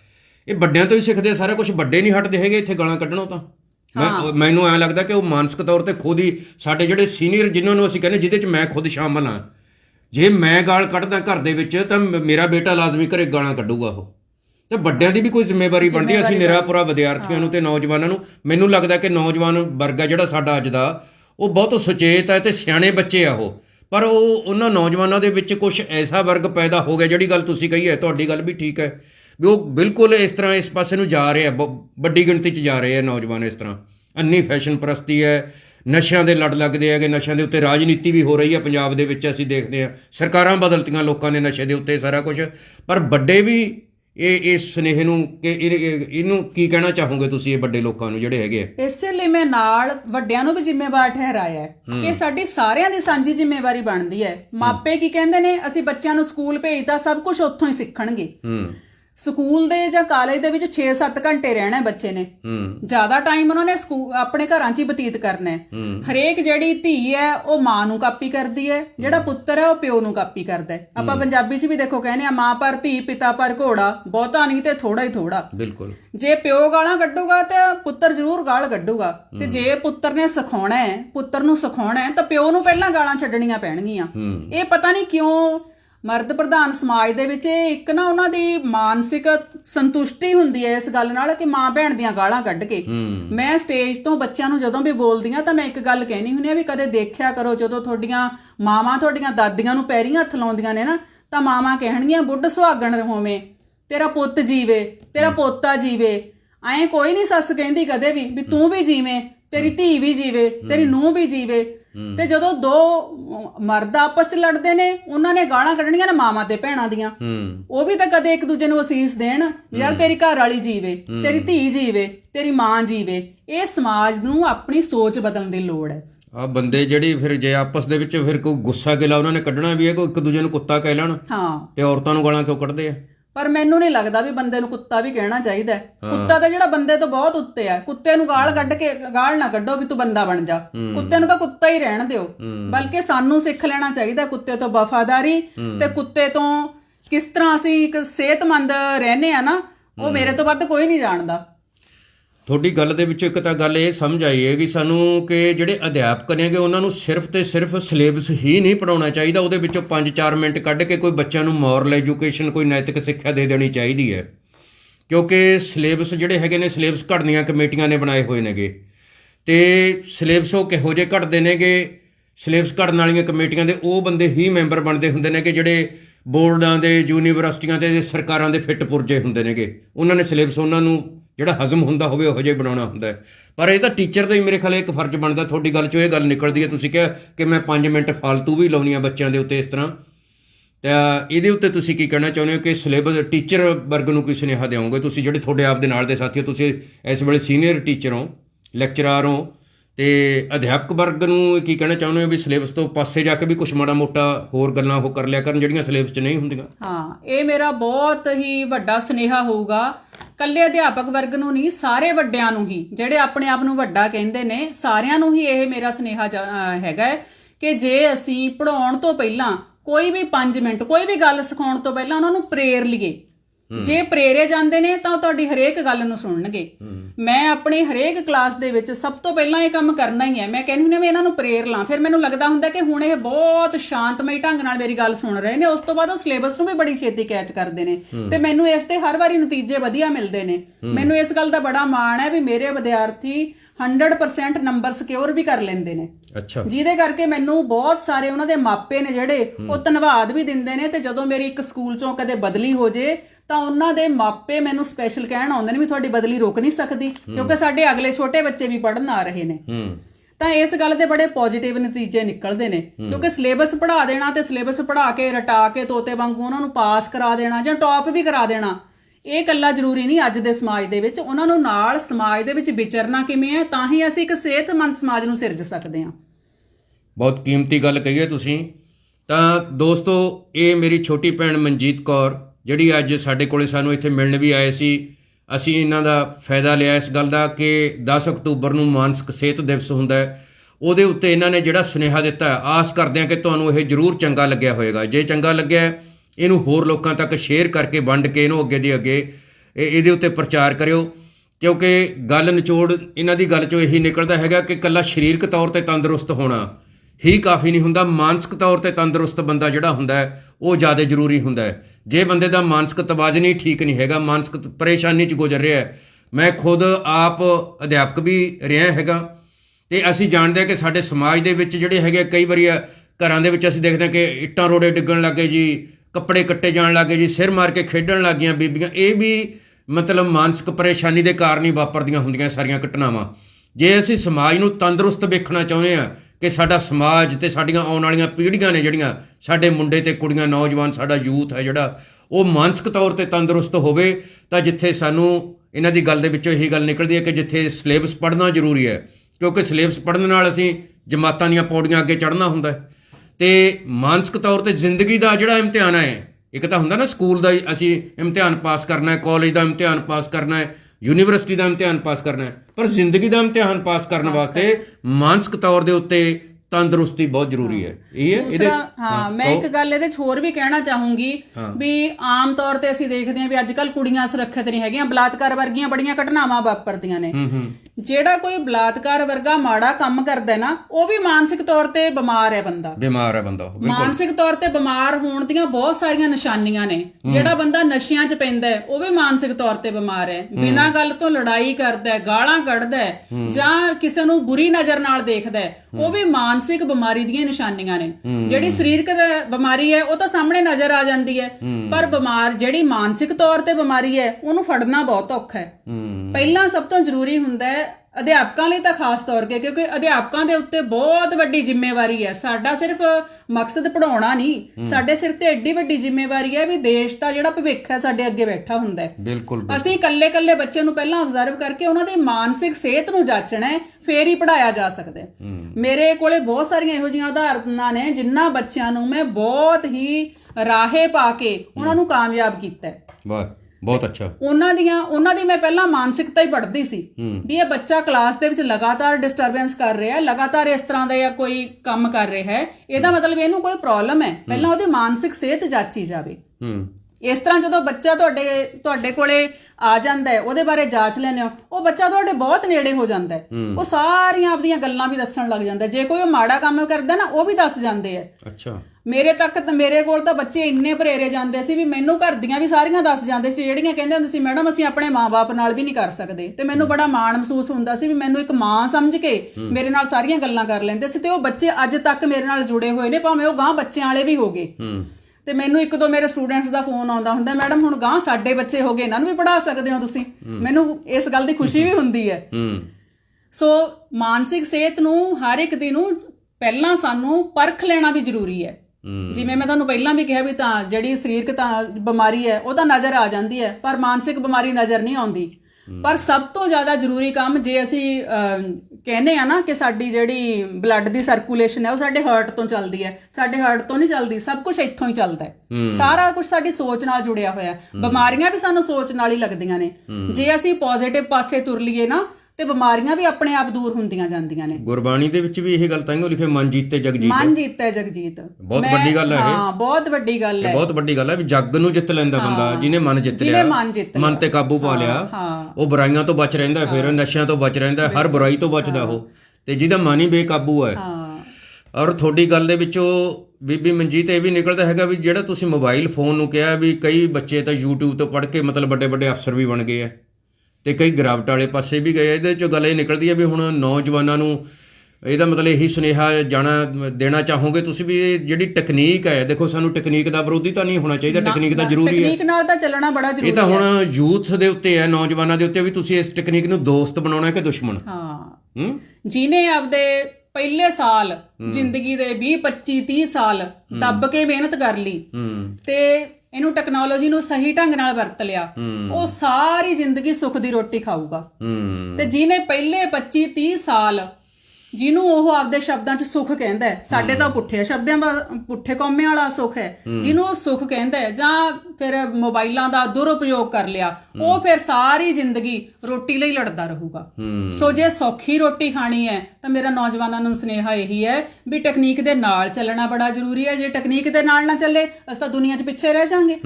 ਇਹ ਵੱਡਿਆਂ ਤੋਂ ਹੀ ਸਿੱਖਦੇ ਸਾਰਾ ਕੁਝ ਵੱਡੇ ਨਹੀਂ ਹਟਦੇ ਹੈਗੇ ਇੱਥੇ ਗਾਲਾਂ ਕੱਢਣੋਂ ਤਾਂ। ਮੈਂ ਮੈਨੂੰ ਐਂ ਲੱਗਦਾ ਕਿ ਉਹ ਮਾਨਸਿਕ ਤੌਰ ਤੇ ਖੁਦ ਹੀ ਸਾਡੇ ਜਿਹੜੇ ਸੀਨੀਅਰ ਜਿਨ੍ਹਾਂ ਨੂੰ ਅਸੀਂ ਕਹਿੰਦੇ ਜਿਹਦੇ ਚ ਮੈਂ ਖੁਦ ਸ਼ਾਮਲ ਹਾਂ। ਜੇ ਮੈਂ ਗਾਲ ਕੱਢਦਾ ਘਰ ਦੇ ਵਿੱਚ ਤਾਂ ਮੇਰਾ ਬੇਟਾ ਲਾਜ਼ਮੀ ਘਰੇ ਗਾਲਾਂ ਕੱਢੂਗਾ ਉਹ। ਤੇ ਵੱਡਿਆਂ ਦੀ ਵੀ ਕੋਈ ਜ਼ਿੰਮੇਵਾਰੀ ਬਣਦੀ ਅਸੀਂ ਨਿਰਾਪੁਰਾ ਵਿਦਿਆਰਥੀਆਂ ਨੂੰ ਤੇ ਨੌਜਵਾਨਾਂ ਨੂੰ ਮੈਨੂੰ ਲੱਗਦਾ ਕਿ ਨੌਜਵਾਨ ਵਰਗਾ ਜਿਹੜਾ ਸਾਡਾ ਅੱਜ ਦਾ ਉਹ ਬਹੁਤ ਸੁਚੇਤ ਹੈ ਤੇ ਸਿਆਣੇ ਬੱਚੇ ਆ ਉਹ। ਪਰ ਉਹ ਉਹਨਾਂ ਨੌਜਵਾਨਾਂ ਦੇ ਵਿੱਚ ਕੁਝ ਐਸਾ ਵਰਗ ਪੈਦਾ ਹੋ ਗਿਆ, ਜਿਹੜੀ ਗੱਲ ਤੁਸੀਂ ਕਹੀ ਹੈ, ਤੁਹਾਡੀ ਗੱਲ ਵੀ ਠੀਕ ਹੈ। ਵੀ ਉਹ ਬਿਲਕੁਲ ਇਸ ਤਰ੍ਹਾਂ ਇਸ ਪਾਸੇ ਨੂੰ ਜਾ ਰਹੇ ਆ, ਬ- ਵੱਡੀ ਗਿਣਤੀ 'ਚ ਜਾ ਰਹੇ ਆ ਨੌਜਵਾਨ ਇਸ ਤਰ੍ਹਾਂ। ਅੰਨੀ ਫੈਸ਼ਨ ਪ੍ਰਸਤੀ ਹੈ, ਨਸ਼ਿਆਂ ਦੇ ਲੜ ਲੱਗਦੇ ਹੈਗੇ, ਨਸ਼ਿਆਂ ਦੇ ਉੱਤੇ ਰਾਜਨੀਤੀ ਵੀ ਹੋ ਰਹੀ ਹੈ ਪੰਜਾਬ ਦੇ ਵਿੱਚ, ਅਸੀਂ ਦੇਖਦੇ ਹਾਂ। ਸਰਕਾਰਾਂ ਬਦਲਤੀਆਂ, ਲੋਕਾਂ ਨੇ ਨਸ਼ੇ ਦੇ ਉੱਤੇ ਸਾਰਾ ਕੁਝ ਪਰ ਵੱਡੇ ਵੀ ਇਹ ਇਸ ਸੁਨੇਹੇ ਨੂੰ ਕਿ ਇਹ- ਇਹ- ਇਹਨੂੰ ਕੀ ਕਹਿਣਾ ਚਾਹੋਗੇ ਤੁਸੀਂ ਇਹ ਵੱਡੇ ਲੋਕਾਂ ਨੂੰ ਜਿਹੜੇ ਹੈਗੇ ਆ? ਇਸੇ ਲਈ ਮੈਂ ਨਾਲ ਵੱਡਿਆਂ ਨੂੰ ਵੀ ਜ਼ਿੰਮੇਵਾਰ ਠਹਿਰਾਇਆ ਹੈ ਕਿ ਸਾਡੀ ਸਾਰਿਆਂ ਦੀ ਸਾਂਝੀ ਜ਼ਿੰਮੇਵਾਰੀ ਬਣਦੀ ਹੈ। ਮਾਪੇ ਕੀ ਕਹਿੰਦੇ ਨੇ ਅਸੀਂ ਬੱਚਿਆਂ ਨੂੰ ਸਕੂਲ ਭੇਜਦਾ ਸਭ ਕੁਝ ਉੱਥੋਂ ਹੀ ਸਿੱਖਣਗੇ। ਹੂੰ। ਸਕੂਲ ਦੇ ਜਾਂ ਕਾਲਜ ਦੇ ਵਿੱਚ 6-7 ਘੰਟੇ ਰਹਿਣਾ ਬੱਚੇ ਨੇ। ਹੂੰ। ਜ਼ਿਆਦਾ ਟਾਈਮ ਉਹਨਾਂ ਨੇ ਸਕੂ- ਆਪਣੇ ਘਰਾਂ 'ਚ ਹੀ ਬਤੀਤ ਕਰਨਾ ਹੈ। ਹਰੇਕ ਜਿਹੜੀ ਧੀ ਹੈ ਉਹ ਮਾਂ ਨੂੰ ਕਾਪੀ ਕਰਦੀ ਹੈ ਜਿਹੜਾ ਪੁੱਤਰ ਹੈ ਉਹ ਪਿਓ ਨੂੰ ਕਾਪੀ ਕਰਦਾ ਹੈ। ਆਪਾਂ ਪੰਜਾਬੀ 'ਚ ਵੀ ਦੇਖੋ ਕਹਿੰਦੇ ਆ ਮਾਂ ਪਰ ਧੀ ਪਿਤਾ ਪਰ ਘੋੜਾ ਬਹੁਤਾ ਨਹੀਂ ਤੇ ਥੋੜਾ ਹੀ ਥੋੜਾ ਬਿਲਕੁਲ। ਜੇ ਪਿਓ ਗਾਲਾਂ ਕੱਢੂਗਾ ਤੇ ਪੁੱਤਰ ਜ਼ਰੂਰ ਗਾਲ ਕੱਢੂਗਾ। ਤੇ ਜੇ ਪੁੱਤਰ ਨੇ ਸਿਖਾਉਣਾ ਹੈ ਪੁੱਤਰ ਨੂੰ ਸਿਖਾਉਣਾ ਹੈ ਤਾਂ ਪਿਓ ਨੂੰ ਪਹਿਲਾਂ ਗਾਲਾਂ ਛੱਡਣੀਆਂ ਪੈਣਗੀਆਂ। ਇਹ ਪਤਾ ਨਹੀਂ ਕਿਉਂ ਮਰਦ ਪ੍ਰਧਾਨ ਸਮਾਜ ਦੇ ਵਿੱਚ ਇੱਕ ਨਾ ਉਹਨਾਂ ਦੀ ਮਾਨਸਿਕ ਸੰਤੁਸ਼ਟੀ ਹੁੰਦੀ ਹੈ ਇਸ ਗੱਲ ਨਾਲ ਕਿ ਮਾਂ ਭੈਣ ਦੀਆਂ ਗਾਲਾਂ ਕੱਢ ਕੇ। ਮੈਂ ਸਟੇਜ ਤੋਂ ਬੱਚਿਆਂ ਨੂੰ ਜਦੋਂ ਵੀ ਬੋਲਦੀ ਆ ਤਾਂ ਮੈਂ ਇੱਕ ਗੱਲ ਕਹਿਣੀ ਹੁੰਦੀ ਆ ਵੀ ਕਦੇ ਦੇਖਿਆ ਕਰੋ ਜਦੋਂ ਤੁਹਾਡੀਆਂ ਮਾਵਾਂ ਤੁਹਾਡੀਆਂ ਦਾਦੀਆਂ ਨੂੰ ਪੈਰੀਂ ਹੱਥ ਲਾਉਂਦੀਆਂ ਨੇ ਨਾ ਤਾਂ ਮਾਵਾਂ ਕਹਿਣਗੀਆਂ ਬੁੱਢ ਸੁਹਾਗਣ ਹੋਵੇਂ ਤੇਰਾ ਪੁੱਤ ਜੀਵੇ ਤੇਰਾ ਪੋਤਾ ਜੀਵੇ। ਐਂ ਕੋਈ ਨਹੀਂ ਸੱਸ ਕਹਿੰਦੀ ਕਦੇ ਵੀ ਵੀ ਤੂੰ ਵੀ ਜੀਵੇਂ ਤੇਰੀ ਧੀ ਵੀ ਜੀਵੇ ਤੇਰੀ ਨੂੰਹ ਵੀ ਜੀਵੇ। ਤੇ ਜਦੋਂ ਦੋ ਮਰਦ ਆਪਸ ਚ ਲੜਦੇ ਨੇ ਉਹਨਾਂ ਨੇ ਗਾਲਾਂ ਕੱਢਣੀਆਂ ਨੇ ਮਾਵਾਂ ਤੇ ਭੈਣਾਂ ਦੀਆਂ। ਉਹ ਵੀ ਤਾਂ ਕਦੇ ਇੱਕ ਦੂਜੇ ਨੂੰ ਅਸੀਸ ਦੇਣ ਯਾਰ ਤੇਰੀ ਘਰ ਵਾਲੀ ਜੀਵੇ ਤੇਰੀ ਧੀ ਜੀਵੇ ਤੇਰੀ ਮਾਂ ਜੀਵੇ। ਇਹ ਸਮਾਜ ਨੂੰ ਆਪਣੀ ਸੋਚ ਬਦਲਣ ਦੀ ਲੋੜ ਹੈ। ਆ ਬੰਦੇ ਜਿਹੜੀ ਫਿਰ ਜੇ ਆਪਸ ਦੇ ਵਿੱਚ ਫਿਰ ਕੋਈ ਗੁੱਸਾ ਗਿਲਾ ਉਹਨਾਂ ਨੇ ਕੱਢਣਾ ਵੀ ਹੈ ਕੋਈ ਇੱਕ ਦੂਜੇ ਨੂੰ ਕੁੱਤਾ ਕਹਿ ਲੈਣ ਹਾਂ। ਤੇ ਔਰਤਾਂ ਨੂੰ ਗਾਲਾਂ ਕਿਉਂ ਕੱਢਦੇ ਆ? ਪਰ ਮੈਨੂੰ ਨਹੀਂ ਲੱਗਦਾ ਵੀ ਬੰਦੇ ਨੂੰ ਕੁੱਤਾ ਵੀ ਕਹਿਣਾ ਚਾਹੀਦਾ ਹੈ। ਕੁੱਤਾ ਤਾਂ ਜਿਹੜਾ ਬੰਦੇ ਤੋਂ ਬਹੁਤ ਉੱਤੇ ਹੈ। ਕੁੱਤੇ ਨੂੰ ਗਾਲ ਕੱਢ ਕੇ ਗਾਲ ਨਾ ਕੱਢੋ ਵੀ ਤੂੰ ਬੰਦਾ ਬਣ ਜਾ। ਕੁੱਤੇ ਨੂੰ ਤਾਂ ਕੁੱਤਾ ਹੀ ਰਹਿਣ ਦਿਓ। ਬਲਕਿ ਸਾਨੂੰ ਸਿੱਖ ਲੈਣਾ ਚਾਹੀਦਾ ਕੁੱਤੇ ਤੋਂ ਵਫਾਦਾਰੀ ਤੇ ਕੁੱਤੇ ਤੋਂ ਕਿਸ ਤਰ੍ਹਾਂ ਅਸੀਂ ਇੱਕ ਸਿਹਤਮੰਦ ਰਹਨੇ ਆ ਨਾ ਉਹ ਮੇਰੇ ਤੋਂ ਵੱਧ ਕੋਈ ਨਹੀਂ ਜਾਣਦਾ। ਤੁਹਾਡੀ ਗੱਲ ਦੇ ਵਿੱਚੋਂ ਇੱਕ ਤਾਂ ਗੱਲ ਇਹ ਸਮਝ ਆਈ ਹੈ ਕਿ ਸਾਨੂੰ ਕਿ ਜਿਹੜੇ ਅਧਿਆਪਕ ਨੇਗੇ, ਉਹਨਾਂ ਨੂੰ ਸਿਰਫ ਤੇ ਸਿਰਫ ਸਿਲੇਬਸ ਹੀ ਨਹੀਂ ਪੜਾਉਣਾ ਚਾਹੀਦਾ। ਉਹਦੇ ਵਿੱਚੋਂ 5-4 ਮਿੰਟ ਕੱਢ ਕੇ ਕੋਈ ਬੱਚਿਆਂ ਨੂੰ ਮੋਰਲ ਐਜੂਕੇਸ਼ਨ, ਕੋਈ ਨੈਤਿਕ ਸਿੱਖਿਆ ਦੇ ਦੇਣੀ ਚਾਹੀਦੀ ਹੈ। ਕਿਉਂਕਿ ਸਿਲੇਬਸ ਜਿਹੜੇ ਹੈਗੇ ਨੇ, ਸਿਲੇਬਸ ਘੜਨੀਆਂ ਕਮੇਟੀਆਂ ਨੇ ਬਣਾਏ ਹੋਏ ਨੇਗੇ। ਤੇ ਸਿਲੇਬਸ ਉਹ ਕਿਹੋ ਜਿਹੇ ਘੜਦੇ ਨੇਗੇ? ਸਿਲੇਬਸ ਘੜਨ ਵਾਲੀਆਂ ਕਮੇਟੀਆਂ ਦੇ ਉਹ ਬੰਦੇ ਹੀ ਮੈਂਬਰ ਬਣਦੇ ਹੁੰਦੇ ਨੇ ਕਿ ਜਿਹੜੇ ਬੋਰਡਾਂ ਦੇ, ਯੂਨੀਵਰਸਿਟੀਆਂ ਦੇ, ਸਰਕਾਰਾਂ ਦੇ ਫਿੱਟ ਪੁਰਜੇ ਹੁੰਦੇ ਨੇਗੇ। ਉਹਨਾਂ ਨੇ ਸਿਲੇਬਸ ਉਹਨਾਂ ਨੂੰ ਜਿਹੜਾ ਹਜ਼ਮ ਹੁੰਦਾ ਹੋਵੇ ਉਹ ਜਿਹਾ ਬਣਾਉਣਾ ਹੁੰਦਾ ਹੈ। ਪਰ ਇਹ ਤਾਂ ਟੀਚਰ ਦਾ ਹੀ ਮੇਰੇ ਖਿਆਲ ਇੱਕ ਫਰਜ਼ ਬਣਦਾ, ਤੁਹਾਡੀ ਗੱਲ 'ਚੋਂ ਇਹ ਗੱਲ ਨਿਕਲਦੀ ਹੈ, ਤੁਸੀਂ ਕਿਹਾ ਕਿ ਮੈਂ 5 ਮਿੰਟ ਫालतू ਵੀ ਲਾਉਣੀ ਆ ਬੱਚਿਆਂ ਦੇ ਉੱਤੇ ਇਸ ਤਰ੍ਹਾਂ। ਤਾਂ ਇਹਦੇ ਉੱਤੇ ਤੁਸੀਂ ਕੀ ਕਹਿਣਾ ਚਾਹੁੰਦੇ ਹੋ ਕਿ ਸਿਲੇਬਸ ਟੀਚਰ ਵਰਗ ਨੂੰ ਕੀ ਸੁਨੇਹਾ ਦਿਓਗੇ ਤੁਸੀਂ ਜਿਹੜੇ ਤੁਹਾਡੇ ਆਪ ਦੇ ਨਾਲ ਦੇ ਸਾਥੀ ਹੋ, ਤੁਸੀਂ ਇਸ ਵੇਲੇ ਸੀਨੀਅਰ ਟੀਚਰ ਹੋ ਲੈਕਚਰਰ ਹੋ, ਤੇ ਅਧਿਆਪਕ ਵਰਗ ਨੂੰ ਕੀ ਕਹਿਣਾ ਚਾਹੁੰਦੇ ਹੋ ਵੀ ਸਿਲੇਬਸ ਤੋਂ ਪਾਸੇ ਜਾ ਕੇ ਵੀ ਕੁਝ ਮਾੜਾ ਮੋਟਾ ਹੋਰ ਗੱਲਾਂ ਉਹ ਕਰ ਲਿਆ ਕਰਨ ਜਿਹੜੀਆਂ ਸਿਲੇਬਸ 'ਚ ਨਹੀਂ ਹੁੰਦੀਆਂ? ਹਾਂ, ਇਹ ਮੇਰਾ ਬਹੁਤ ਹੀ ਵੱਡਾ ਸੁਨੇਹਾ ਹੋਊਗਾ। ਕੱਲੇ ਅਧਿਆਪਕ ਵਰਗ ਨੂੰ ਨਹੀਂ, ਸਾਰੇ ਵੱਡਿਆਂ ਨੂੰ ਹੀ, ਜਿਹੜੇ ਆਪਣੇ ਆਪ ਨੂੰ ਵੱਡਾ ਕਹਿੰਦੇ ਨੇ, ਸਾਰਿਆਂ ਨੂੰ ਹੀ ਇਹ ਮੇਰਾ ਸੁਨੇਹਾ ਜਾ- ਹੈਗਾ ਹੈ ਕਿ ਜੇ ਅਸੀਂ ਪੜਾਉਣ ਤੋਂ ਪਹਿਲਾਂ ਕੋਈ ਵੀ 5 ਮਿੰਟ, ਕੋਈ ਵੀ ਗੱਲ ਸਿਖਾਉਣ ਤੋਂ ਪਹਿਲਾਂ ਉਹਨਾਂ ਨੂੰ ਪ੍ਰੇਰ ਲਈਏ ਜੇ ਪ੍ਰੇਰੇ ਜਾਂਦੇ ਨੇ ਤਾਂ ਉਹ ਤੁਹਾਡੀ ਹਰੇਕ ਗੱਲ ਨੂੰ ਸੁਣਨਗੇ। ਮੈਂ ਆਪਣੀ ਹਰੇਕ ਕਲਾਸ ਦੇ ਵਿੱਚ ਸਭ ਤੋਂ ਪਹਿਲਾਂ ਇਹ ਕੰਮ ਕਰਨਾ ਹੀ ਹੈ। ਮੈਂ ਕਹਿੰਦੀ ਹੁੰਦੀ ਵੀ ਇਹਨਾਂ ਨੂੰ ਪ੍ਰੇਰ ਲਾਂ। ਫਿਰ ਮੈਨੂੰ ਲੱਗਦਾ ਹੁੰਦਾ ਕਿ ਹੁਣ ਇਹ ਬਹੁਤ ਸ਼ਾਂਤਮਈ ਢੰਗ ਨਾਲ ਮੇਰੀ ਗੱਲ ਸੁਣ ਰਹੇ ਨੇ। ਉਸ ਤੋਂ ਬਾਅਦ ਉਹ ਸਿਲੇਬਸ ਨੂੰ ਵੀ ਬੜੀ ਛੇਤੀ ਕੈਚ ਕਰਦੇ ਨੇ। ਤੇ ਮੈਨੂੰ ਇਸ ਤੇ ਹਰ ਵਾਰੀ ਨਤੀਜੇ ਵਧੀਆ ਮਿਲਦੇ ਨੇ। ਮੈਨੂੰ ਇਸ ਗੱਲ ਦਾ ਬੜਾ ਮਾਣ ਹੈ ਵੀ ਮੇਰੇ ਵਿਦਿਆਰਥੀ 100% ਨੰਬਰ ਸਿਕਿਉਰ ਵੀ ਕਰ ਲੈਂਦੇ ਨੇ। ਅੱਛਾ। ਜਿਹਦੇ ਕਰਕੇ ਮੈਨੂੰ ਬਹੁਤ ਸਾਰੇ ਉਹਨਾਂ ਦੇ ਮਾਪੇ ਨੇ ਜਿਹੜੇ ਉਹ ਧੰਨਵਾਦ ਵੀ ਦਿੰਦੇ ਨੇ ਤੇ ਜਦੋਂ ਮੇਰੀ ਇੱਕ ਸਕੂਲ ਚੋਂ ਕਦੇ ਬਦਲੀ ਹੋ ਜੇ ਤਾਂ ਉਹਨਾਂ ਦੇ ਮਾਪੇ ਮੈਨੂੰ ਸਪੈਸ਼ਲ ਕਹਿਣ ਆਉਂਦੇ ਨੇ ਵੀ ਤੁਹਾਡੀ ਬਦਲੀ ਰੁਕ ਨਹੀਂ ਸਕਦੀ ਕਿਉਂਕਿ ਸਾਡੇ ਅਗਲੇ ਛੋਟੇ ਬੱਚੇ ਵੀ ਪੜਨ ਆ ਰਹੇ ਨੇ। ਤਾਂ ਇਸ ਗੱਲ ਦੇ ਬੜੇ ਪੋਜ਼ਿਟਿਵ ਨਤੀਜੇ ਨਿਕਲਦੇ ਨੇ ਕਿਉਂਕਿ ਸਿਲੇਬਸ ਪੜ੍ਹਾ ਦੇਣਾ ਤੇ ਸਿਲੇਬਸ ਪੜ੍ਹਾ ਕੇ ਰਟਾ ਕੇ ਤੋਤੇ ਵਾਂਗੂ ਉਹਨਾਂ ਨੂੰ ਪਾਸ ਕਰਾ ਦੇਣਾ ਜਾਂ ਟੌਪ ਵੀ ਕਰਾ ਦੇਣਾ ਇਹ ਕੱਲਾ ਜ਼ਰੂਰੀ ਨਹੀਂ ਅੱਜ ਦੇ ਸਮਾਜ ਦੇ ਵਿੱਚ। ਉਹਨਾਂ ਨੂੰ ਨਾਲ ਸਮਾਜ ਦੇ ਵਿੱਚ ਵਿਚਰਨਾ ਕਿਵੇਂ ਹੈ ਤਾਂ ਹੀ ਅਸੀਂ ਇੱਕ ਸਿਹਤਮੰਦ ਸਮਾਜ ਨੂੰ ਸਿਰਜ ਸਕਦੇ ਹਾਂ। ਬਹੁਤ ਕੀਮਤੀ ਗੱਲ ਕਹੀ ਹੈ ਤੁਸੀਂ। ਤਾਂ ਦੋਸਤੋ ਇਹ ਮੇਰੀ ਛੋਟੀ ਭੈਣ ਮਨਜੀਤ ਕੌਰ ਜਿਹੜੀ ਅੱਜ ਸਾਡੇ ਕੋਲੇ ਸਾਨੂੰ ਇੱਥੇ ਮਿਲਣ ਵੀ ਆਏ ਸੀ, ਅਸੀਂ ਇਹਨਾਂ ਦਾ ਫਾਇਦਾ ਲਿਆ ਇਸ ਗੱਲ ਦਾ ਕਿ 10 ਅਕਤੂਬਰ ਨੂੰ ਮਾਨਸਿਕ ਸਿਹਤ ਦਿਵਸ ਹੁੰਦਾ ਹੈ। ਉਹਦੇ ਉੱਤੇ ਇਹਨਾਂ ਨੇ ਜਿਹੜਾ ਸੁਨੇਹਾ ਦਿੱਤਾ ਆਸ ਕਰਦੇ ਹਾਂ ਕਿ ਤੁਹਾਨੂੰ ਇਹ ਜ਼ਰੂਰ ਚੰਗਾ ਲੱਗਿਆ ਹੋਵੇਗਾ। ਜੇ ਚੰਗਾ ਲੱਗਿਆ, ਇਹਨੂੰ ਹੋਰ ਲੋਕਾਂ ਤੱਕ ਸ਼ੇਅਰ ਕਰਕੇ ਵੰਡ ਕੇ ਇਹਨੂੰ ਅੱਗੇ ਦੀ ਅੱਗੇ ਇਹ- ਇਹਦੇ ਉੱਤੇ ਪ੍ਰਚਾਰ ਕਰਿਓ। ਕਿਉਂਕਿ ਗੱਲ ਨਿਚੋੜ, ਇਹਨਾਂ ਦੀ ਗੱਲ ਚੋਂ ਇਹੀ ਨਿਕਲਦਾ ਹੈਗਾ ਕਿ ਕੱਲਾ ਸਰੀਰਕ ਤੌਰ ਤੇ ਤੰਦਰੁਸਤ ਹੋਣਾ ਹੀ ਕਾਫੀ ਨਹੀਂ ਹੁੰਦਾ। ਮਾਨਸਿਕ ਤੌਰ ਤੇ ਤੰਦਰੁਸਤ ਬੰਦਾ ਜਿਹੜਾ ਹੁੰਦਾ ਉਹ ਜ਼ਿਆਦਾ ਜ਼ਰੂਰੀ ਹੁੰਦਾ ਹੈ। ਜੇ ਬੰਦੇ ਦਾ ਮਾਨਸਿਕ ਤਵਾਜ਼ਨ ਹੀ ਠੀਕ ਨਹੀਂ ਹੈਗਾ ਮਾਨਸਿਕ ਪਰੇਸ਼ਾਨੀ ਚ ਗੁਜ਼ਰ ਰਿਹਾ ਹੈ। ਮੈਂ ਖੁਦ ਆਪ ਅਧਿਆਪਕ ਵੀ ਰਿਹਾ ਹੈਗਾ ਤੇ ਅਸੀਂ ਜਾਣਦੇ ਹਾਂ ਕਿ ਸਾਡੇ ਸਮਾਜ ਦੇ ਵਿੱਚ ਜਿਹੜੇ ਹੈਗੇ ਕਈ ਵਾਰੀ ਆ, ਘਰਾਂ ਦੇ ਵਿੱਚ ਅਸੀਂ ਦੇਖਦੇ ਹਾਂ ਕਿ ਇੱਟਾਂ ਰੋੜੇ ਡਿੱਗਣ ਲੱਗੇ ਜੀ ਕੱਪੜੇ ਕੱਟੇ ਜਾਣ ਲੱਗੇ ਜੀ ਸਿਰ ਮਾਰ ਕੇ ਖੇਡਣ ਲੱਗੀਆਂ ਬੀਬੀਆਂ। ਇਹ ਵੀ ਮਤਲਬ ਮਾਨਸਿਕ ਪਰੇਸ਼ਾਨੀ ਦੇ ਕਾਰਨ ਹੀ ਵਾਪਰਦੀਆਂ ਹੁੰਦੀਆਂ ਸਾਰੀਆਂ ਘਟਨਾਵਾਂ। ਜੇ ਅਸੀਂ ਸਮਾਜ ਨੂੰ ਤੰਦਰੁਸਤ ਵੇਖਣਾ ਚਾਹੁੰਦੇ ਆ ਕਿ ਸਾਡਾ ਸਮਾਜ ਤੇ ਸਾਡੀਆਂ ਆਉਣ ਵਾਲੀਆਂ ਪੀੜ੍ਹੀਆਂ ਨੇ ਜਿਹੜੀਆਂ ਸਾਡੇ ਮੁੰਡੇ ਤੇ ਕੁੜੀਆਂ, ਨੌਜਵਾਨ, ਸਾਡਾ ਯੂਥ ਹੈ ਜਿਹੜਾ, ਉਹ ਮਾਨਸਿਕ ਤੌਰ ਤੇ ਤੰਦਰੁਸਤ ਹੋਵੇ, ਤਾਂ ਜਿੱਥੇ ਸਾਨੂੰ ਇਹਨਾਂ ਦੀ ਗੱਲ ਦੇ ਵਿੱਚੋਂ ਇਹੀ ਗੱਲ ਨਿਕਲਦੀ ਹੈ ਕਿ ਜਿੱਥੇ ਸਿਲੇਬਸ ਪੜ੍ਹਨਾ ਜ਼ਰੂਰੀ ਹੈ, ਕਿਉਂਕਿ ਸਿਲੇਬਸ ਪੜ੍ਹਨ ਨਾਲ ਅਸੀਂ ਜਮਾਤਾਂ ਦੀਆਂ ਪੌੜੀਆਂ ਅੱਗੇ ਚੜ੍ਹਨਾ ਹੁੰਦਾ ਹੈ। ਤੇ ਮਾਨਸਿਕ ਤੌਰ ਤੇ ਜ਼ਿੰਦਗੀ ਦਾ ਜਿਹੜਾ ਇਮਤਿਹਾਨ ਹੈ, ਇੱਕ ਤਾਂ ਹੁੰਦਾ ਨਾ ਸਕੂਲ ਦਾ ਅਸੀਂ ਇਮਤਿਹਾਨ ਪਾਸ ਕਰਨਾ ਹੈ, ਕਾਲਜ ਦਾ ਇਮਤਿਹਾਨ ਪਾਸ ਕਰਨਾ ਹੈ, ਯੂਨੀਵਰਸਿਟੀ ਦਾ ਇਮਤਿਹਾਨ ਪਾਸ ਕਰਨਾ ਹੈ ਪਰ ਜ਼ਿੰਦਗੀ ਦਾ ਇਮਤਿਹਾਨ ਪਾਸ ਕਰਨ ਵਾਸਤੇ ਮਾਨਸਿਕ ਤੌਰ ਦੇ ਉੱਤੇ ਤੰਦਰੁਸਤੀ ਬਹੁਤ ਜ਼ਰੂਰੀ ਹੈ। ਇਹ ਹੈ ਦੂਸਰਾ ਹਾਂ ਮੈਂ ਇੱਕ ਗੱਲ ਇਹਦੇ 'ਚ ਹੋਰ ਵੀ ਕਹਿਣਾ ਚਾਹੂੰਗੀ ਵੀ ਆਮ ਤੌਰ ਤੇ ਅਸੀਂ ਦੇਖਦੇ ਹਾਂ ਵੀ ਅੱਜ ਕੱਲ ਕੁੜੀਆਂ ਸੁਰੱਖਿਅਤ ਨਹੀਂ ਹੈਗੀਆਂ ਬਲਾਤਕਾਰ ਵਰਗੀਆਂ ਬੜੀਆਂ ਘਟਨਾਵਾਂ ਵਾਪਰਦੀਆਂ ਨੇ। ਜਿਹੜਾ ਕੋਈ ਬਲਾਤਕਾਰ ਵਰਗਾ ਮਾੜਾ ਕੰਮ ਕਰਦਾ ਹੈ ਨਾ ਉਹ ਵੀ ਮਾਨਸਿਕ ਤੌਰ ਤੇ ਬਿਮਾਰ ਹੈ ਬੰਦਾ। ਬਿਮਾਰ ਹੈ ਬੰਦਾ ਉਹ। ਮਾਨਸਿਕ ਤੌਰ ਤੇ ਬਿਮਾਰ ਹੋਣ ਦੀਆਂ ਬਹੁਤ ਸਾਰੀਆਂ ਨਿਸ਼ਾਨੀਆਂ ਨੇ। ਜਿਹੜਾ ਬੰਦਾ ਨਸ਼ਿਆਂ 'ਚ ਪੈਂਦਾ ਹੈ ਉਹ ਵੀ ਮਾਨਸਿਕ ਤੌਰ ਤੇ ਬਿਮਾਰ ਹੈ। ਬਿਨਾਂ ਗੱਲ ਤੋਂ ਲੜਾਈ ਕਰਦਾ ਹੈ ਗਾਲਾਂ ਕੱਢਦਾ ਹੈ। ਜਾਂ ਕਿਸੇ ਨੂੰ ਬੁਰੀ ਨਜ਼ਰ ਨਾਲ ਦੇਖਦਾ ਹੈ ਉਹ ਵੀ ਮਾਨਸਿਕ ਬਿਮਾਰੀ ਦੀਆਂ ਨਿਸ਼ਾਨੀਆਂ ਨੇ। ਜਿਹੜੀ ਸਰੀਰਕ ਬਿਮਾਰੀ ਹੈ ਉਹ ਤਾਂ ਸਾਹਮਣੇ ਨਜ਼ਰ ਆ ਜਾਂਦੀ ਹੈ। ਪਰ ਬਿਮਾਰ ਜਿਹੜੀ ਮਾਨਸਿਕ ਤੌਰ ਤੇ ਬਿਮਾਰੀ ਹੈ ਉਹਨੂੰ ਫੜਨਾ ਬਹੁਤ ਔਖਾ ਹੂੰ। ਪਹਿਲਾਂ ਸਭ ਤੋਂ ਜ਼ਰੂਰੀ ਹੁੰਦਾ ਹੈ ਅਧਿਆਪਕਾਂ ਲਈ ਤਾਂ ਖਾਸ ਤੌਰ ਤੇ ਕਿਉਂਕਿ ਅਧਿਆਪਕਾਂ ਦੇ ਉੱਤੇ ਬਹੁਤ ਵੱਡੀ ਜ਼ਿੰਮੇਵਾਰੀ ਹੈ। ਸਾਡਾ ਸਿਰਫ ਮਕਸਦ ਪੜਾਉਣਾ ਨਹੀਂ ਸਾਡੇ ਸਿਰ ਤੇ ਐਡੀ ਵੱਡੀ ਜ਼ਿੰਮੇਵਾਰੀ ਹੈ ਵੀ ਦੇਸ਼ ਦਾ ਜਿਹੜਾ ਭਵਿੱਖ ਹੈ ਸਾਡੇ ਅੱਗੇ ਬੈਠਾ ਹੁੰਦਾ ਹੈ। ਬਿਲਕੁਲ ਅਸੀਂ ਇਕੱਲੇ-ਇਕੱਲੇ ਬੱਚੇ ਨੂੰ ਪਹਿਲਾਂ ਆਬਜ਼ਰਵ ਕਰਕੇ ਉਹਨਾਂ ਦੀ ਮਾਨਸਿਕ ਸਿਹਤ ਨੂੰ ਜਾਚਣਾ ਹੈ ਫੇਰ ਹੀ ਪੜਾਇਆ ਜਾ ਸਕਦਾ ਹੈ। ਮੇਰੇ ਕੋਲੇ ਬਹੁਤ ਸਾਰੀਆਂ ਇਹੋ ਜਿਹੀਆਂ ਉਦਾਹਰਨਾਂ ਨੇ ਜਿਨ੍ਹਾਂ ਬੱਚਿਆਂ ਨੂੰ ਮੈਂ ਬਹੁਤ ਹੀ ਰਾਹੇ ਪਾ ਕੇ ਉਹਨਾਂ ਨੂੰ ਕਾਮਯਾਬ ਕੀਤਾ ਹੈ। ਵਾਹ। ਬਹੁਤ ਅੱਛਾ। ਉਹਨਾਂ ਦੀਆਂ ਉਹਨਾਂ ਦੀ ਮੈਂ ਪਹਿਲਾਂ ਮਾਨਸਿਕਤਾ ਹੀ ਪੜ੍ਹਦੀ ਸੀ ਵੀ ਇਹ ਬੱਚਾ ਕਲਾਸ ਦੇ ਵਿੱਚ ਲਗਾਤਾਰ ਡਿਸਟਰਬੈਂਸ ਕਰ ਰਿਹਾ ਹੈ ਲਗਾਤਾਰ ਇਸ ਤਰ੍ਹਾਂ ਦਾ ਜਾਂ ਕੋਈ ਕੰਮ ਕਰ ਰਿਹਾ ਹੈ। ਇਹਦਾ ਮਤਲਬ ਇਹਨੂੰ ਕੋਈ ਪ੍ਰੋਬਲਮ ਹੈ। ਪਹਿਲਾਂ ਉਹਦੀ ਮਾਨਸਿਕ ਸਿਹਤ ਜਾਂਚੀ ਜਾਵੇ। ਇਸ ਤਰ੍ਹਾਂ ਜਦੋਂ ਬੱਚਾ ਤੁਹਾਡੇ ਤੁਹਾਡੇ ਕੋਲੇ ਆ ਜਾਂਦਾ ਹੈ ਉਹਦੇ ਬਾਰੇ ਜਾਂਚ ਲੈਂਦੇ ਹੋ ਉਹ ਬੱਚਾ ਤੁਹਾਡੇ ਬਹੁਤ ਨੇੜੇ ਹੋ ਜਾਂਦਾ ਹੈ। ਉਹ ਸਾਰੀਆਂ ਆਪਣੀਆਂ ਗੱਲਾਂ ਵੀ ਦੱਸਣ ਲੱਗ ਜਾਂਦਾ। ਜੇ ਕੋਈ ਉਹ ਮਾੜਾ ਕੰਮ ਕਰਦਾ ਨਾ ਉਹ ਵੀ ਦੱਸ ਜਾਂਦੇ ਆ ਅੱਛਾ। ਮੇਰੇ ਤੱਕ ਤਾਂ ਮੇਰੇ ਕੋਲ ਤਾਂ ਬੱਚੇ ਇੰਨੇ ਭਰੇਰੇ ਜਾਂਦੇ ਸੀ ਵੀ ਮੈਨੂੰ ਘਰ ਦੀਆਂ ਵੀ ਸਾਰੀਆਂ ਦੱਸ ਜਾਂਦੇ ਸੀ ਜਿਹੜੀਆਂ ਕਹਿੰਦੇ ਹੁੰਦੇ ਸੀ ਮੈਡਮ ਅਸੀਂ ਆਪਣੇ ਮਾਪੇ ਨਾਲ ਵੀ ਨਹੀਂ ਕਰ ਸਕਦੇ। ਤੇ ਮੈਨੂੰ ਬੜਾ ਮਾਣ ਮਹਿਸੂਸ ਹੁੰਦਾ ਸੀ ਵੀ ਮੈਨੂੰ ਇੱਕ ਮਾਂ ਸਮਝ ਕੇ ਮੇਰੇ ਨਾਲ ਸਾਰੀਆਂ ਗੱਲਾਂ ਕਰ ਲੈਂਦੇ ਸੀ ਤੇ ਉਹ ਬੱਚੇ ਅੱਜ ਤੱਕ ਮੇਰੇ ਨਾਲ ਜੁੜੇ ਹੋਏ ਨੇ ਭਾਵੇਂ ਉਹ ਗਾਂ ਬੱਚਿਆਂ ਵਾਲੇ ਵੀ ਹੋ ਗਏ। ਹੂੰ। ਤੇ ਮੈਨੂੰ ਇੱਕ ਦੋ ਮੇਰੇ ਸਟੂਡੈਂਟਸ ਦਾ ਫੋਨ ਆਉਂਦਾ ਹੁੰਦਾ ਮੈਡਮ ਹੁਣ ਗਾਂ ਸਾਡੇ ਬੱਚੇ ਹੋ ਗਏ ਇਹਨਾਂ ਨੂੰ ਵੀ ਪੜ੍ਹਾ ਸਕਦੇ ਹੋ ਤੁਸੀਂ? ਮੈਨੂੰ ਇਸ ਗੱਲ ਦੀ ਖੁਸ਼ੀ ਵੀ ਹੁੰਦੀ ਹੈ। ਸੋ ਮਾਨਸਿਕ ਸਿਹਤ ਨੂੰ ਹਰ ਇੱਕ ਦੀ ਨੂੰ ਪਹਿਲਾਂ ਸਾਨੂੰ ਪਰਖ ਲੈਣਾ ਵੀ ਜ਼ਰੂਰੀ ਹੂੰ। ਜਿਵੇਂ ਮੈਂ ਤੁਹਾਨੂੰ ਪਹਿਲਾਂ ਵੀ ਕਿਹਾ ਵੀ ਤਾਂ ਜਿਹੜੀ ਸਰੀਰਕ ਤਾਂ ਬਿਮਾਰੀ ਹੈ ਉਹ ਤਾਂ ਨਜ਼ਰ ਆ ਜਾਂਦੀ ਹੈ ਪਰ ਮਾਨਸਿਕ ਬਿਮਾਰੀ ਨਜ਼ਰ ਨਹੀਂ ਆਉਂਦੀ। ਪਰ ਸਭ ਤੋਂ ਜ਼ਿਆਦਾ ਜ਼ਰੂਰੀ ਕੰਮ ਜੇ ਅਸੀਂ ਕਹਿੰਦੇ ਆ ਨਾ ਕਿ ਸਾਡੀ ਜਿਹੜੀ ਬਲੱਡ ਦੀ ਸਰਕੂਲੇਸ਼ਨ ਹੈ ਉਹ ਸਾਡੇ ਹਾਰਟ ਤੋਂ ਚੱਲਦੀ ਹੈ। ਸਾਡੇ ਹਾਰਟ ਤੋਂ ਨਹੀਂ ਚੱਲਦੀ ਸਭ ਕੁਝ ਇੱਥੋਂ ਹੀ ਚੱਲਦਾ ਹੈ। ਸਾਰਾ ਕੁਝ ਸਾਡੀ ਸੋਚ ਨਾਲ ਜੁੜਿਆ ਹੋਇਆ ਹੈ। ਬਿਮਾਰੀਆਂ ਵੀ ਸਾਨੂੰ ਸੋਚ ਨਾਲ ਹੀ ਲੱਗਦੀਆਂ ਨੇ। ਜੇ ਅਸੀਂ ਪੋਜ਼ਿਟਿਵ ਪਾਸੇ ਤੁਰ ਲਈਏ ਨਾ ਤੇ ਬਿਮਾਰੀਆਂ ਵੀ ਆਪਣੇ ਆਪ ਦੂਰ ਹੁੰਦੀਆਂ ਜਾਂਦੀਆਂ ਨੇ। ਗੁਰਬਾਣੀ ਦੇ ਵਿੱਚ ਵੀ ਇਹ ਗੱਲ ਤਾਂ ਹੀ ਲਿਖੇ ਮਨ ਜੀਤੇ ਜਗ ਜੀਤ ਮਨ ਜੀਤ ਜਗਜੀਤ। ਬਹੁਤ ਵੱਡੀ ਗੱਲ ਹੈ ਇਹ। ਹਾਂ ਬਹੁਤ ਵੱਡੀ ਗੱਲ ਹੈ। ਬਹੁਤ ਵੱਡੀ ਗੱਲ ਹੈ ਵੀ ਜੱਗ ਨੂੰ ਜਿੱਤ ਲੈਂਦਾ ਬੰਦਾ ਜਿਹਨੇ ਮਨ ਜਿੱਤ ਜਿਹਨੇ ਲਿਆ ਮਨ ਜਿੱਤ ਮਨ ਤੇ ਕਾਬੂ ਪਾ ਲਿਆ ਉਹ ਬੁਰਾਈਆਂ ਤੋਂ ਬਚ ਰਹਿੰਦਾ ਫਿਰ ਨਸ਼ਿਆਂ ਤੋਂ ਬਚ ਰਹਿੰਦਾ ਹਰ ਬੁਰਾਈ ਤੋਂ ਬਚਦਾ ਉਹ। ਤੇ ਜਿਹਦਾ ਮਨ ਹੀ ਬੇਕਾਬੂ ਹੈ। ਹਾਂ। ਔਰ ਤੁਹਾਡੀ ਗੱਲ ਦੇ ਵਿੱਚੋਂ ਬੀਬੀ ਮਨਜੀਤ ਇਹ ਵੀ ਨਿਕਲਦਾ ਹੈਗਾ ਵੀ ਜਿਹੜਾ ਤੁਸੀਂ ਮੋਬਾਈਲ ਫੋਨ ਨੂੰ ਕਿਹਾ ਵੀ ਕਈ ਬੱਚੇ ਤਾਂ YouTube ਤੋਂ ਪੜ੍ਹ ਕੇ ਮਤਲਬ ਵੱਡੇ ਵੱਡੇ ਅਫਸਰ ਵੀ ਬਣ ਗਏ ਆ। ਤੇ ਕਈ ਗ੍ਰਾਫਟ ਵਾਲੇ ਪਾਸੇ ਵੀ ਗਏ। ਇਹਦੇ ਚੋਂ ਗੱਲ ਇਹ ਨਿਕਲਦੀ ਹੈ ਵੀ ਹੁਣ ਨੌਜਵਾਨਾਂ ਨੂੰ ਇਹਦਾ ਮਤਲਬ ਇਹੀ ਸੁਨੇਹਾ ਜਾਣਾ ਦੇਣਾ ਚਾਹੋਗੇ ਤੁਸੀਂ ਵੀ ਇਹ ਜਿਹੜੀ ਟੈਕਨੀਕ ਹੈ ਦੇਖੋ ਸਾਨੂੰ ਟੈਕਨੀਕ ਦਾ ਵਿਰੋਧੀ ਤਾਂ ਨਹੀਂ ਹੋਣਾ ਚਾਹੀਦਾ ਟੈਕਨੀਕ ਤਾਂ ਜ਼ਰੂਰੀ ਹੈ ਤਕਨੀਕ ਨਾਲ ਤਾਂ ਚੱਲਣਾ ਬੜਾ ਇਹ ਜ਼ਰੂਰੀ ਤਾਂ ਹੁਣ ਯੂਥ ਦੇ ਉੱਤੇ ਹੈ ਨੌਜਵਾਨਾਂ ਦੇ ਉੱਤੇ ਵੀ ਤੁਸੀਂ ਇਸ ਟੈਕਨੀਕ ਨੂੰ ਦੋਸਤ ਬਣਾਉਣਾ ਹੈ ਕਿ ਦੁਸ਼ਮਣ? ਹਾਂ। ਹੂੰ? ਜਿਨੇ ਆਪਦੇ ਪਹਿਲੇ ਸਾਲ ਜ਼ਿੰਦਗੀ ਦੇ 20 25 30 ਸਾਲ ਦੱਬ ਕੇ ਮਿਹਨਤ ਕਰ ਲਈ ਹੂੰ। ਤੇ ਇਹਨੂੰ ਟੈਕਨੋਲੋਜੀ ਨੂੰ ਸਹੀ ਢੰਗ ਨਾਲ ਵਰਤ ਲਿਆ ਉਹ ਸਾਰੀ ਜ਼ਿੰਦਗੀ ਸੁੱਖ ਦੀ ਰੋਟੀ ਖਾਊਗਾ। ਤੇ ਜਿਨੇ ਪਹਿਲੇ 25 30 ਸਾਲ ਜਿਹਨੂੰ ਉਹ ਆਪਦੇ ਸ਼ਬਦਾਂ 'ਚ ਸੁੱਖ ਕਹਿੰਦਾ ਹੈ। ਸਾਡੇ ਤਾਂ ਪੁੱਠੇ ਸ਼ਬਦਾਂ ਦਾ ਪੁੱਠੇ ਕੌਮੇ ਵਾਲਾ ਸੁੱਖ ਹੈ। ਜਿਹਨੂੰ ਉਹ ਸੁੱਖ ਕਹਿੰਦਾ ਹੈ ਜਾਂ ਫਿਰ ਮੋਬਾਈਲਾਂ ਦਾ ਦੁਰਉਪਯੋਗ ਕਰ ਲਿਆ ਉਹ ਫਿਰ ਸਾਰੀ ਜ਼ਿੰਦਗੀ ਰੋਟੀ ਲਈ ਲੜਦਾ ਰਹੂਗਾ। ਸੋ ਜੇ ਸੌਖੀ ਰੋਟੀ ਖਾਣੀ ਹੈ ਤਾਂ ਮੇਰਾ ਨੌਜਵਾਨਾਂ ਨੂੰ ਸੁਨੇਹਾ ਇਹੀ ਹੈ ਵੀ ਟੈਕਨੀਕ ਦੇ ਨਾਲ ਚੱਲਣਾ ਬੜਾ ਜ਼ਰੂਰੀ ਹੈ। ਜੇ ਟੈਕਨੀਕ ਦੇ ਨਾਲ ਨਾ ਚੱਲੇ ਅਸੀਂ ਤਾਂ ਦੁਨੀਆ 'ਚ ਪਿੱਛੇ ਰਹਿ ਜਾਾਂਗੇ।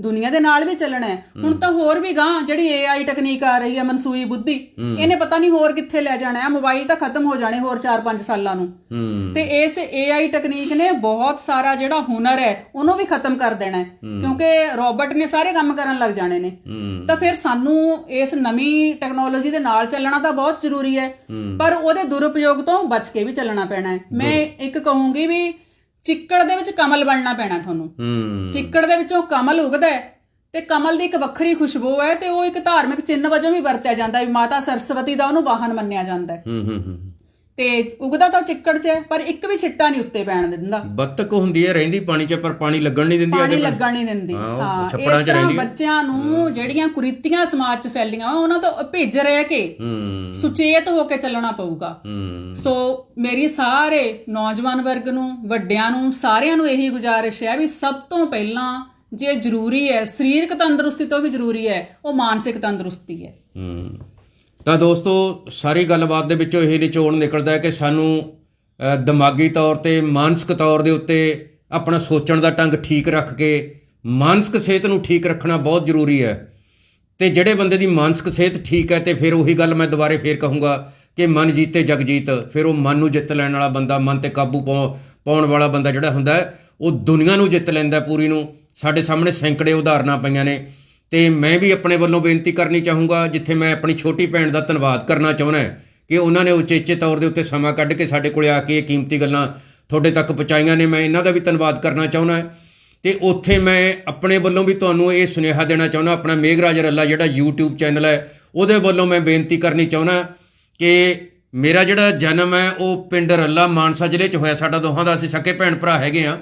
ਦੁਨੀਆ ਦੇ ਨਾਲ ਵੀ ਚੱਲਣਾ ਹੈ। ਹੁਣ ਤਾਂ ਹੋਰ ਵੀ ਗਾਂ ਜਿਹੜੀ AI ਟੈਕਨੀਕ ਆ ਰਹੀ ਹੈ ਮਨਸੂਈ ਬੁੱਧੀ ਇਹਨੇ ਪਤਾ ਨਹੀਂ ਹੋਰ ਕਿੱਥੇ ਲੈ ਜਾਣਾ ਹੈ। ਮੋਬਾਈਲ ਤਾਂ ਖਤਮ ਹੋ ਜਾਣੇ ਹੋਰ 4-5 ਸਾਲਾਂ ਨੂੰ। ਤੇ ਇਸ AI ਟੈਕਨੀਕ ਨੇ ਬਹੁਤ ਸਾਰਾ ਜਿਹੜਾ ਹੁਨਰ ਹੈ ਉਹਨੂੰ ਵੀ ਖਤਮ ਕਰ ਦੇਣਾ ਹੈ। ਕਿਉਂਕਿ ਰੋਬੋਟ ਨੇ ਸਾਰੇ ਕੰਮ ਕਰਨ ਲੱਗ ਜਾਣੇ ਨੇ। ਤਾਂ ਫਿਰ ਸਾਨੂੰ ਇਸ ਨਵੀਂ ਟੈਕਨੋਲੋਜੀ ਦੇ ਨਾਲ ਚੱਲਣਾ ਤਾਂ ਬਹੁਤ ਜ਼ਰੂਰੀ ਹੈ। ਪਰ ਉਹਦੇ ਦੁਰਉਪਯੋਗ ਤੋਂ ਬਚ ਕੇ ਵੀ ਚੱਲਣਾ ਪੈਣਾ ਹੈ। ਮੈਂ ਇੱਕ ਕਹੂੰਗੀ ਵੀ ਚਿੱਕੜ ਦੇ ਵਿੱਚ ਕਮਲ ਬਣਨਾ ਪੈਣਾ ਤੁਹਾਨੂੰ। ਹੂੰ। ਚਿੱਕੜ ਦੇ ਵਿੱਚੋਂ ਕਮਲ ਉਗਦਾ ਹੈ ਤੇ ਕਮਲ ਦੀ ਇੱਕ ਵੱਖਰੀ ਖੁਸ਼ਬੂ ਹੈ ਤੇ ਉਹ ਇੱਕ ਧਾਰਮਿਕ ਚਿੰਨ੍ਹ ਵਜੋਂ ਵੀ ਵਰਤਿਆ ਜਾਂਦਾ ਹੈ ਮਾਤਾ ਸਰਸਵਤੀ ਦਾ ਉਹਨੂੰ ਵਾਹਨ ਮੰਨਿਆ ਜਾਂਦਾ ਹੈ। ਹੂੰ ਹੂੰ ਹੂੰ। ਤੇ ਉਗਦਾ ਤਾਂ ਚਿੱਕੜ 'ਚ ਹੈ ਪਰ ਇੱਕ ਵੀ ਛਿੱਟਾ ਨਹੀਂ ਉੱਤੇ ਪੈਣ ਦਿੰਦਾ। ਬੱਤਕ ਹੁੰਦੀ ਹੈ ਰਹਿੰਦੀ ਪਾਣੀ 'ਚ ਪਰ ਪਾਣੀ ਲੱਗਣ ਨਹੀਂ ਦਿੰਦੀ ਪਾਣੀ ਲੱਗਣ ਨਹੀਂ ਦਿੰਦੀ। ਹਾਂ, ਛੱਪੜਾਂ ਇਸ 'ਚ ਰਹਿੰਦੀ। ਬੱਚਿਆਂ ਨੂੰ ਜਿਹੜੀਆਂ ਕੁਰੀਤੀਆਂ ਸਮਾਜ 'ਚ ਫੈਲੀਆਂ ਉਹਨਾਂ ਤੋਂ ਭਿੱਜ ਰਹਿ ਕੇ ਹੂੰ। ਸੁਚੇਤ ਹੋ ਕੇ ਚੱਲਣਾ ਪਊਗਾ। ਹੂੰ। ਸੋ ਮੇਰੀ ਸਾਰੇ ਨੌਜਵਾਨ ਵਰਗ ਨੂੰ ਵੱਡਿਆਂ ਨੂੰ ਸਾਰਿਆਂ ਨੂੰ ਇਹੀ ਗੁਜ਼ਾਰਿਸ਼ ਹੈ ਵੀ ਸਭ ਤੋਂ ਪਹਿਲਾਂ ਜੇ ਜ਼ਰੂਰੀ ਹੈ ਸਰੀਰਕ ਤੰਦਰੁਸਤੀ ਤੋਂ ਵੀ ਜ਼ਰੂਰੀ ਹੈ ਉਹ ਮਾਨਸਿਕ ਤੰਦਰੁਸਤੀ ਹੈ। ਹੂੰ। ਤਾਂ ਦੋਸਤੋ, ਸਾਰੀ ਗੱਲਬਾਤ ਦੇ ਵਿੱਚੋਂ ਇਹ ਨਿਚੋੜ ਨਿਕਲਦਾ ਹੈ ਕਿ ਸਾਨੂੰ ਦਿਮਾਗੀ ਤੌਰ ਤੇ, ਮਾਨਸਿਕ ਤੌਰ ਦੇ ਉੱਤੇ ਆਪਣਾ ਸੋਚਣ ਦਾ ਢੰਗ ਠੀਕ ਰੱਖ ਕੇ, ਮਾਨਸਿਕ ਸਿਹਤ ਨੂੰ ਠੀਕ ਰੱਖਣਾ ਬਹੁਤ ਜ਼ਰੂਰੀ ਹੈ। ਤੇ ਜਿਹੜੇ ਬੰਦੇ ਦੀ ਮਾਨਸਿਕ ਸਿਹਤ ਠੀਕ ਹੈ ਤੇ ਫਿਰ ਉਹੀ ਗੱਲ ਮੈਂ ਦੁਬਾਰੇ ਫੇਰ ਕਹੂੰਗਾ ਕਿ ਮਨ ਜੀਤੇ, ਜਗ ਜੀਤ। ਫਿਰ ਉਹ ਮਨ ਨੂੰ ਜਿੱਤ ਲੈਣ ਵਾਲਾ ਬੰਦਾ, ਮਨ ਤੇ ਕਾਬੂ ਪਾਉ- ਪਾਉਣ ਵਾਲਾ ਬੰਦਾ ਜਿਹੜਾ ਹੁੰਦਾ ਉਹ ਦੁਨੀਆ ਨੂੰ ਜਿੱਤ ਲੈਂਦਾ ਪੂਰੀ ਨੂੰ। ਸਾਡੇ ਸਾਹਮਣੇ ਸੈਂਕੜੇ ਉਦਾਹਰਨਾਂ ਪਈਆਂ ਨੇ। ਤੇ ਮੈਂ ਵੀ ਆਪਣੇ ਵੱਲੋਂ ਬੇਨਤੀ ਕਰਨੀ ਚਾਹੂੰਗਾ, ਜਿੱਥੇ ਮੈਂ ਆਪਣੀ ਛੋਟੀ ਭੈਣ ਦਾ ਧੰਨਵਾਦ ਕਰਨਾ ਚਾਹੁੰਦਾ ਕਿ ਉਹਨਾਂ ਨੇ ਉਚੇਚੇ ਤੌਰ ਦੇ ਉੱਤੇ ਸਮਾਂ ਕੱਢ ਕੇ ਸਾਡੇ ਕੋਲੇ ਆ ਕੇ ਇਹ ਕੀਮਤੀ ਗੱਲਾਂ ਤੁਹਾਡੇ ਤੱਕ ਪਹੁੰਚਾਈਆਂ ਨੇ। ਮੈਂ ਇਹਨਾਂ ਦਾ ਵੀ ਧੰਨਵਾਦ ਕਰਨਾ ਚਾਹੁੰਦਾ ਹਾਂ। ਤੇ ਉੱਥੇ ਮੈਂ ਆਪਣੇ ਵੱਲੋਂ ਵੀ ਤੁਹਾਨੂੰ ਇਹ ਸੁਨੇਹਾ ਦੇਣਾ ਚਾਹੁੰਦਾ, ਆਪਣਾ ਮੇਘਰਾਜ ਰੱਲਾ ਜਿਹੜਾ YouTube ਚੈਨਲ ਹੈ, ਉਹਦੇ ਵੱਲੋਂ ਮੈਂ ਬੇਨਤੀ ਕਰਨੀ ਚਾਹੁੰਦਾ ਕਿ ਮੇਰਾ ਜਿਹੜਾ ਜਨਮ ਹੈ, ਉਹ ਪਿੰਡ ਰੱਲਾ ਮਾਨਸਾ ਜ਼ਿਲ੍ਹੇ 'ਚ ਹੋਇਆ। ਸਾਡਾ ਦੋਹਾਂ ਦਾ ਅਸੀਂ ਸਕੇ ਭੈਣ ਭਰਾ ਹੈਗੇ ਆ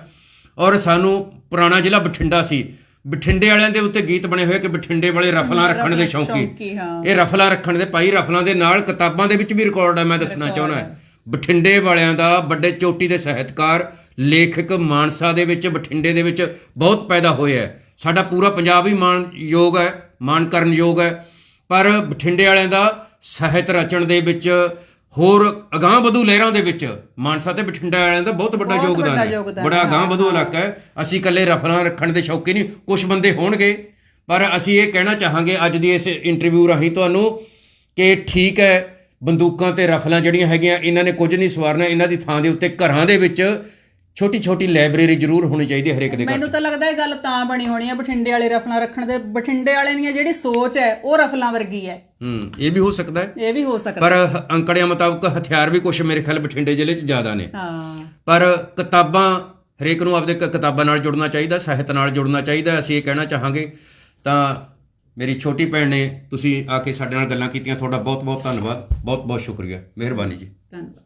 ਔਰ ਸਾਨੂੰ ਪੁਰਾਣਾ ਜ਼ਿਲ੍ਹਾ ਬਠਿੰਡਾ ਸੀ। ਬਠਿੰਡੇ ਵਾਲਿਆਂ ਦੇ ਉੱਤੇ ਗੀਤ ਬਣੇ ਹੋਏ ਕਿ ਬਠਿੰਡੇ ਵਾਲੇ ਰਫਲਾਂ ਰੱਖਣ ਦੇ ਸ਼ੌਂਕੀ। ਇਹ ਰਫਲਾਂ ਰੱਖਣ ਦੇ ਭਾਈ ਰਫਲਾਂ ਦੇ ਨਾਲ ਕਿਤਾਬਾਂ ਦੇ ਵਿੱਚ ਵੀ ਰਿਕਾਰਡ ਹੈ ਮੈਂ ਦੱਸਣਾ ਚਾਹੁੰਦਾ। ਬਠਿੰਡੇ ਵਾਲਿਆਂ ਦਾ ਵੱਡੇ ਚੋਟੀ ਦੇ ਸਾਹਿਤਕਾਰ ਲੇਖਕ ਮਾਨਸਾ ਦੇ ਵਿੱਚ ਬਠਿੰਡੇ ਦੇ ਵਿੱਚ ਬਹੁਤ ਪੈਦਾ ਹੋਇਆ ਹੈ। ਸਾਡਾ ਪੂਰਾ ਪੰਜਾਬ ਹੀ ਮਾਣਯੋਗ ਹੈ ਮਾਣ ਕਰਨ ਯੋਗ ਹੈ। ਪਰ ਬਠਿੰਡੇ ਵਾਲਿਆਂ ਦਾ ਸਾਹਿਤ ਰਚਣ ਦੇ ਵਿੱਚ ਹੋਰ ਅਗਾਂਹ ਵਧੂ ਲਹਿਰਾਂ ਦੇ ਵਿੱਚ ਮਾਨਸਾ ਤੇ ਬਠਿੰਡਾ ਵਾਲਿਆਂ ਦਾ ਬਹੁਤ ਵੱਡਾ ਯੋਗਦਾਨ ਹੈ। ਬੜਾ ਅਗਾਂਹ ਵਧੂ ਇਲਾਕਾ ਹੈ। ਅਸੀਂ ਇਕੱਲੇ ਰਫਲਾਂ ਰੱਖਣ ਦੇ ਸ਼ੌਕੀ ਨਹੀਂ ਕੁਝ ਬੰਦੇ ਹੋਣਗੇ। ਪਰ ਅਸੀਂ ਇਹ ਕਹਿਣਾ ਚਾਹਾਂਗੇ ਅੱਜ ਦੀ ਇਸ ਇੰਟਰਵਿਊ ਰਾਹੀਂ ਤੁਹਾਨੂੰ ਕਿ ਠੀਕ ਹੈ ਬੰਦੂਕਾਂ ਤੇ ਰਫਲਾਂ ਜਿਹੜੀਆਂ ਹੈਗੀਆਂ ਇਹਨਾਂ ਨੇ ਕੁਝ ਨਹੀਂ ਸਵਾਰਨਾ ਇਹਨਾਂ ਦੀ ਥਾਂ ਦੇ ਉੱਤੇ ਘਰਾਂ ਦੇ ਵਿੱਚ ਛੋਟੀ ਛੋਟੀ ਲਾਇਬ੍ਰੇਰੀ ਜ਼ਰੂਰ ਹੋਣੀ ਚਾਹੀਦੀ ਹੈ ਹਰੇਕ ਦੇ ਘਰ ਮੈਨੂੰ ਤਾਂ ਲੱਗਦਾ ਇਹ ਗੱਲ ਤਾਂ ਬਣੀ ਹੋਣੀ ਹੈ ਬਠਿੰਡੇ ਵਾਲੇ ਰਫਲਾਂ ਰੱਖਣ ਦੇ ਬਠਿੰਡੇ ਵਾਲਿਆਂ ਦੀ ਜਿਹੜੀ ਸੋਚ ਹੈ ਉਹ ਰਫਲਾਂ ਵਰਗੀ ਹੈ। ਹੂੰ ਇਹ ਵੀ ਹੋ ਸਕਦਾ ਹੈ। ਇਹ ਵੀ ਹੋ ਸਕਦਾ। ਪਰ ਅੰਕੜਿਆਂ ਮੁਤਾਬਕ ਹਥਿਆਰ ਵੀ ਕੁਝ ਮੇਰੇ ਖਿਆਲ ਬਠਿੰਡੇ ਜ਼ਿਲ੍ਹੇ 'ਚ ਜ਼ਿਆਦਾ ਨੇ। ਹਾਂ। ਪਰ ਕਿਤਾਬਾਂ ਹਰੇਕ ਨੂੰ ਆਪਦੇ ਕ- ਕਿਤਾਬਾਂ ਨਾਲ ਜੁੜਨਾ ਚਾਹੀਦਾ ਸਾਹਿਤ ਨਾਲ ਜੁੜਨਾ ਚਾਹੀਦਾ ਅਸੀਂ ਇਹ ਕਹਿਣਾ ਚਾਹਾਂਗੇ। ਤਾਂ ਮੇਰੀ ਛੋਟੀ ਭੈਣ ਨੇ ਤੁਸੀਂ ਆ ਕੇ ਸਾਡੇ ਨਾਲ ਗੱਲਾਂ ਕੀਤੀਆਂ ਤੁਹਾਡਾ ਬਹੁਤ ਬਹੁਤ ਧੰਨਵਾਦ ਬਹੁਤ ਬਹੁਤ ਸ਼ੁਕਰੀਆ ਮਿਹਰਬਾਨੀ ਜੀ। ਧੰਨਵਾਦ।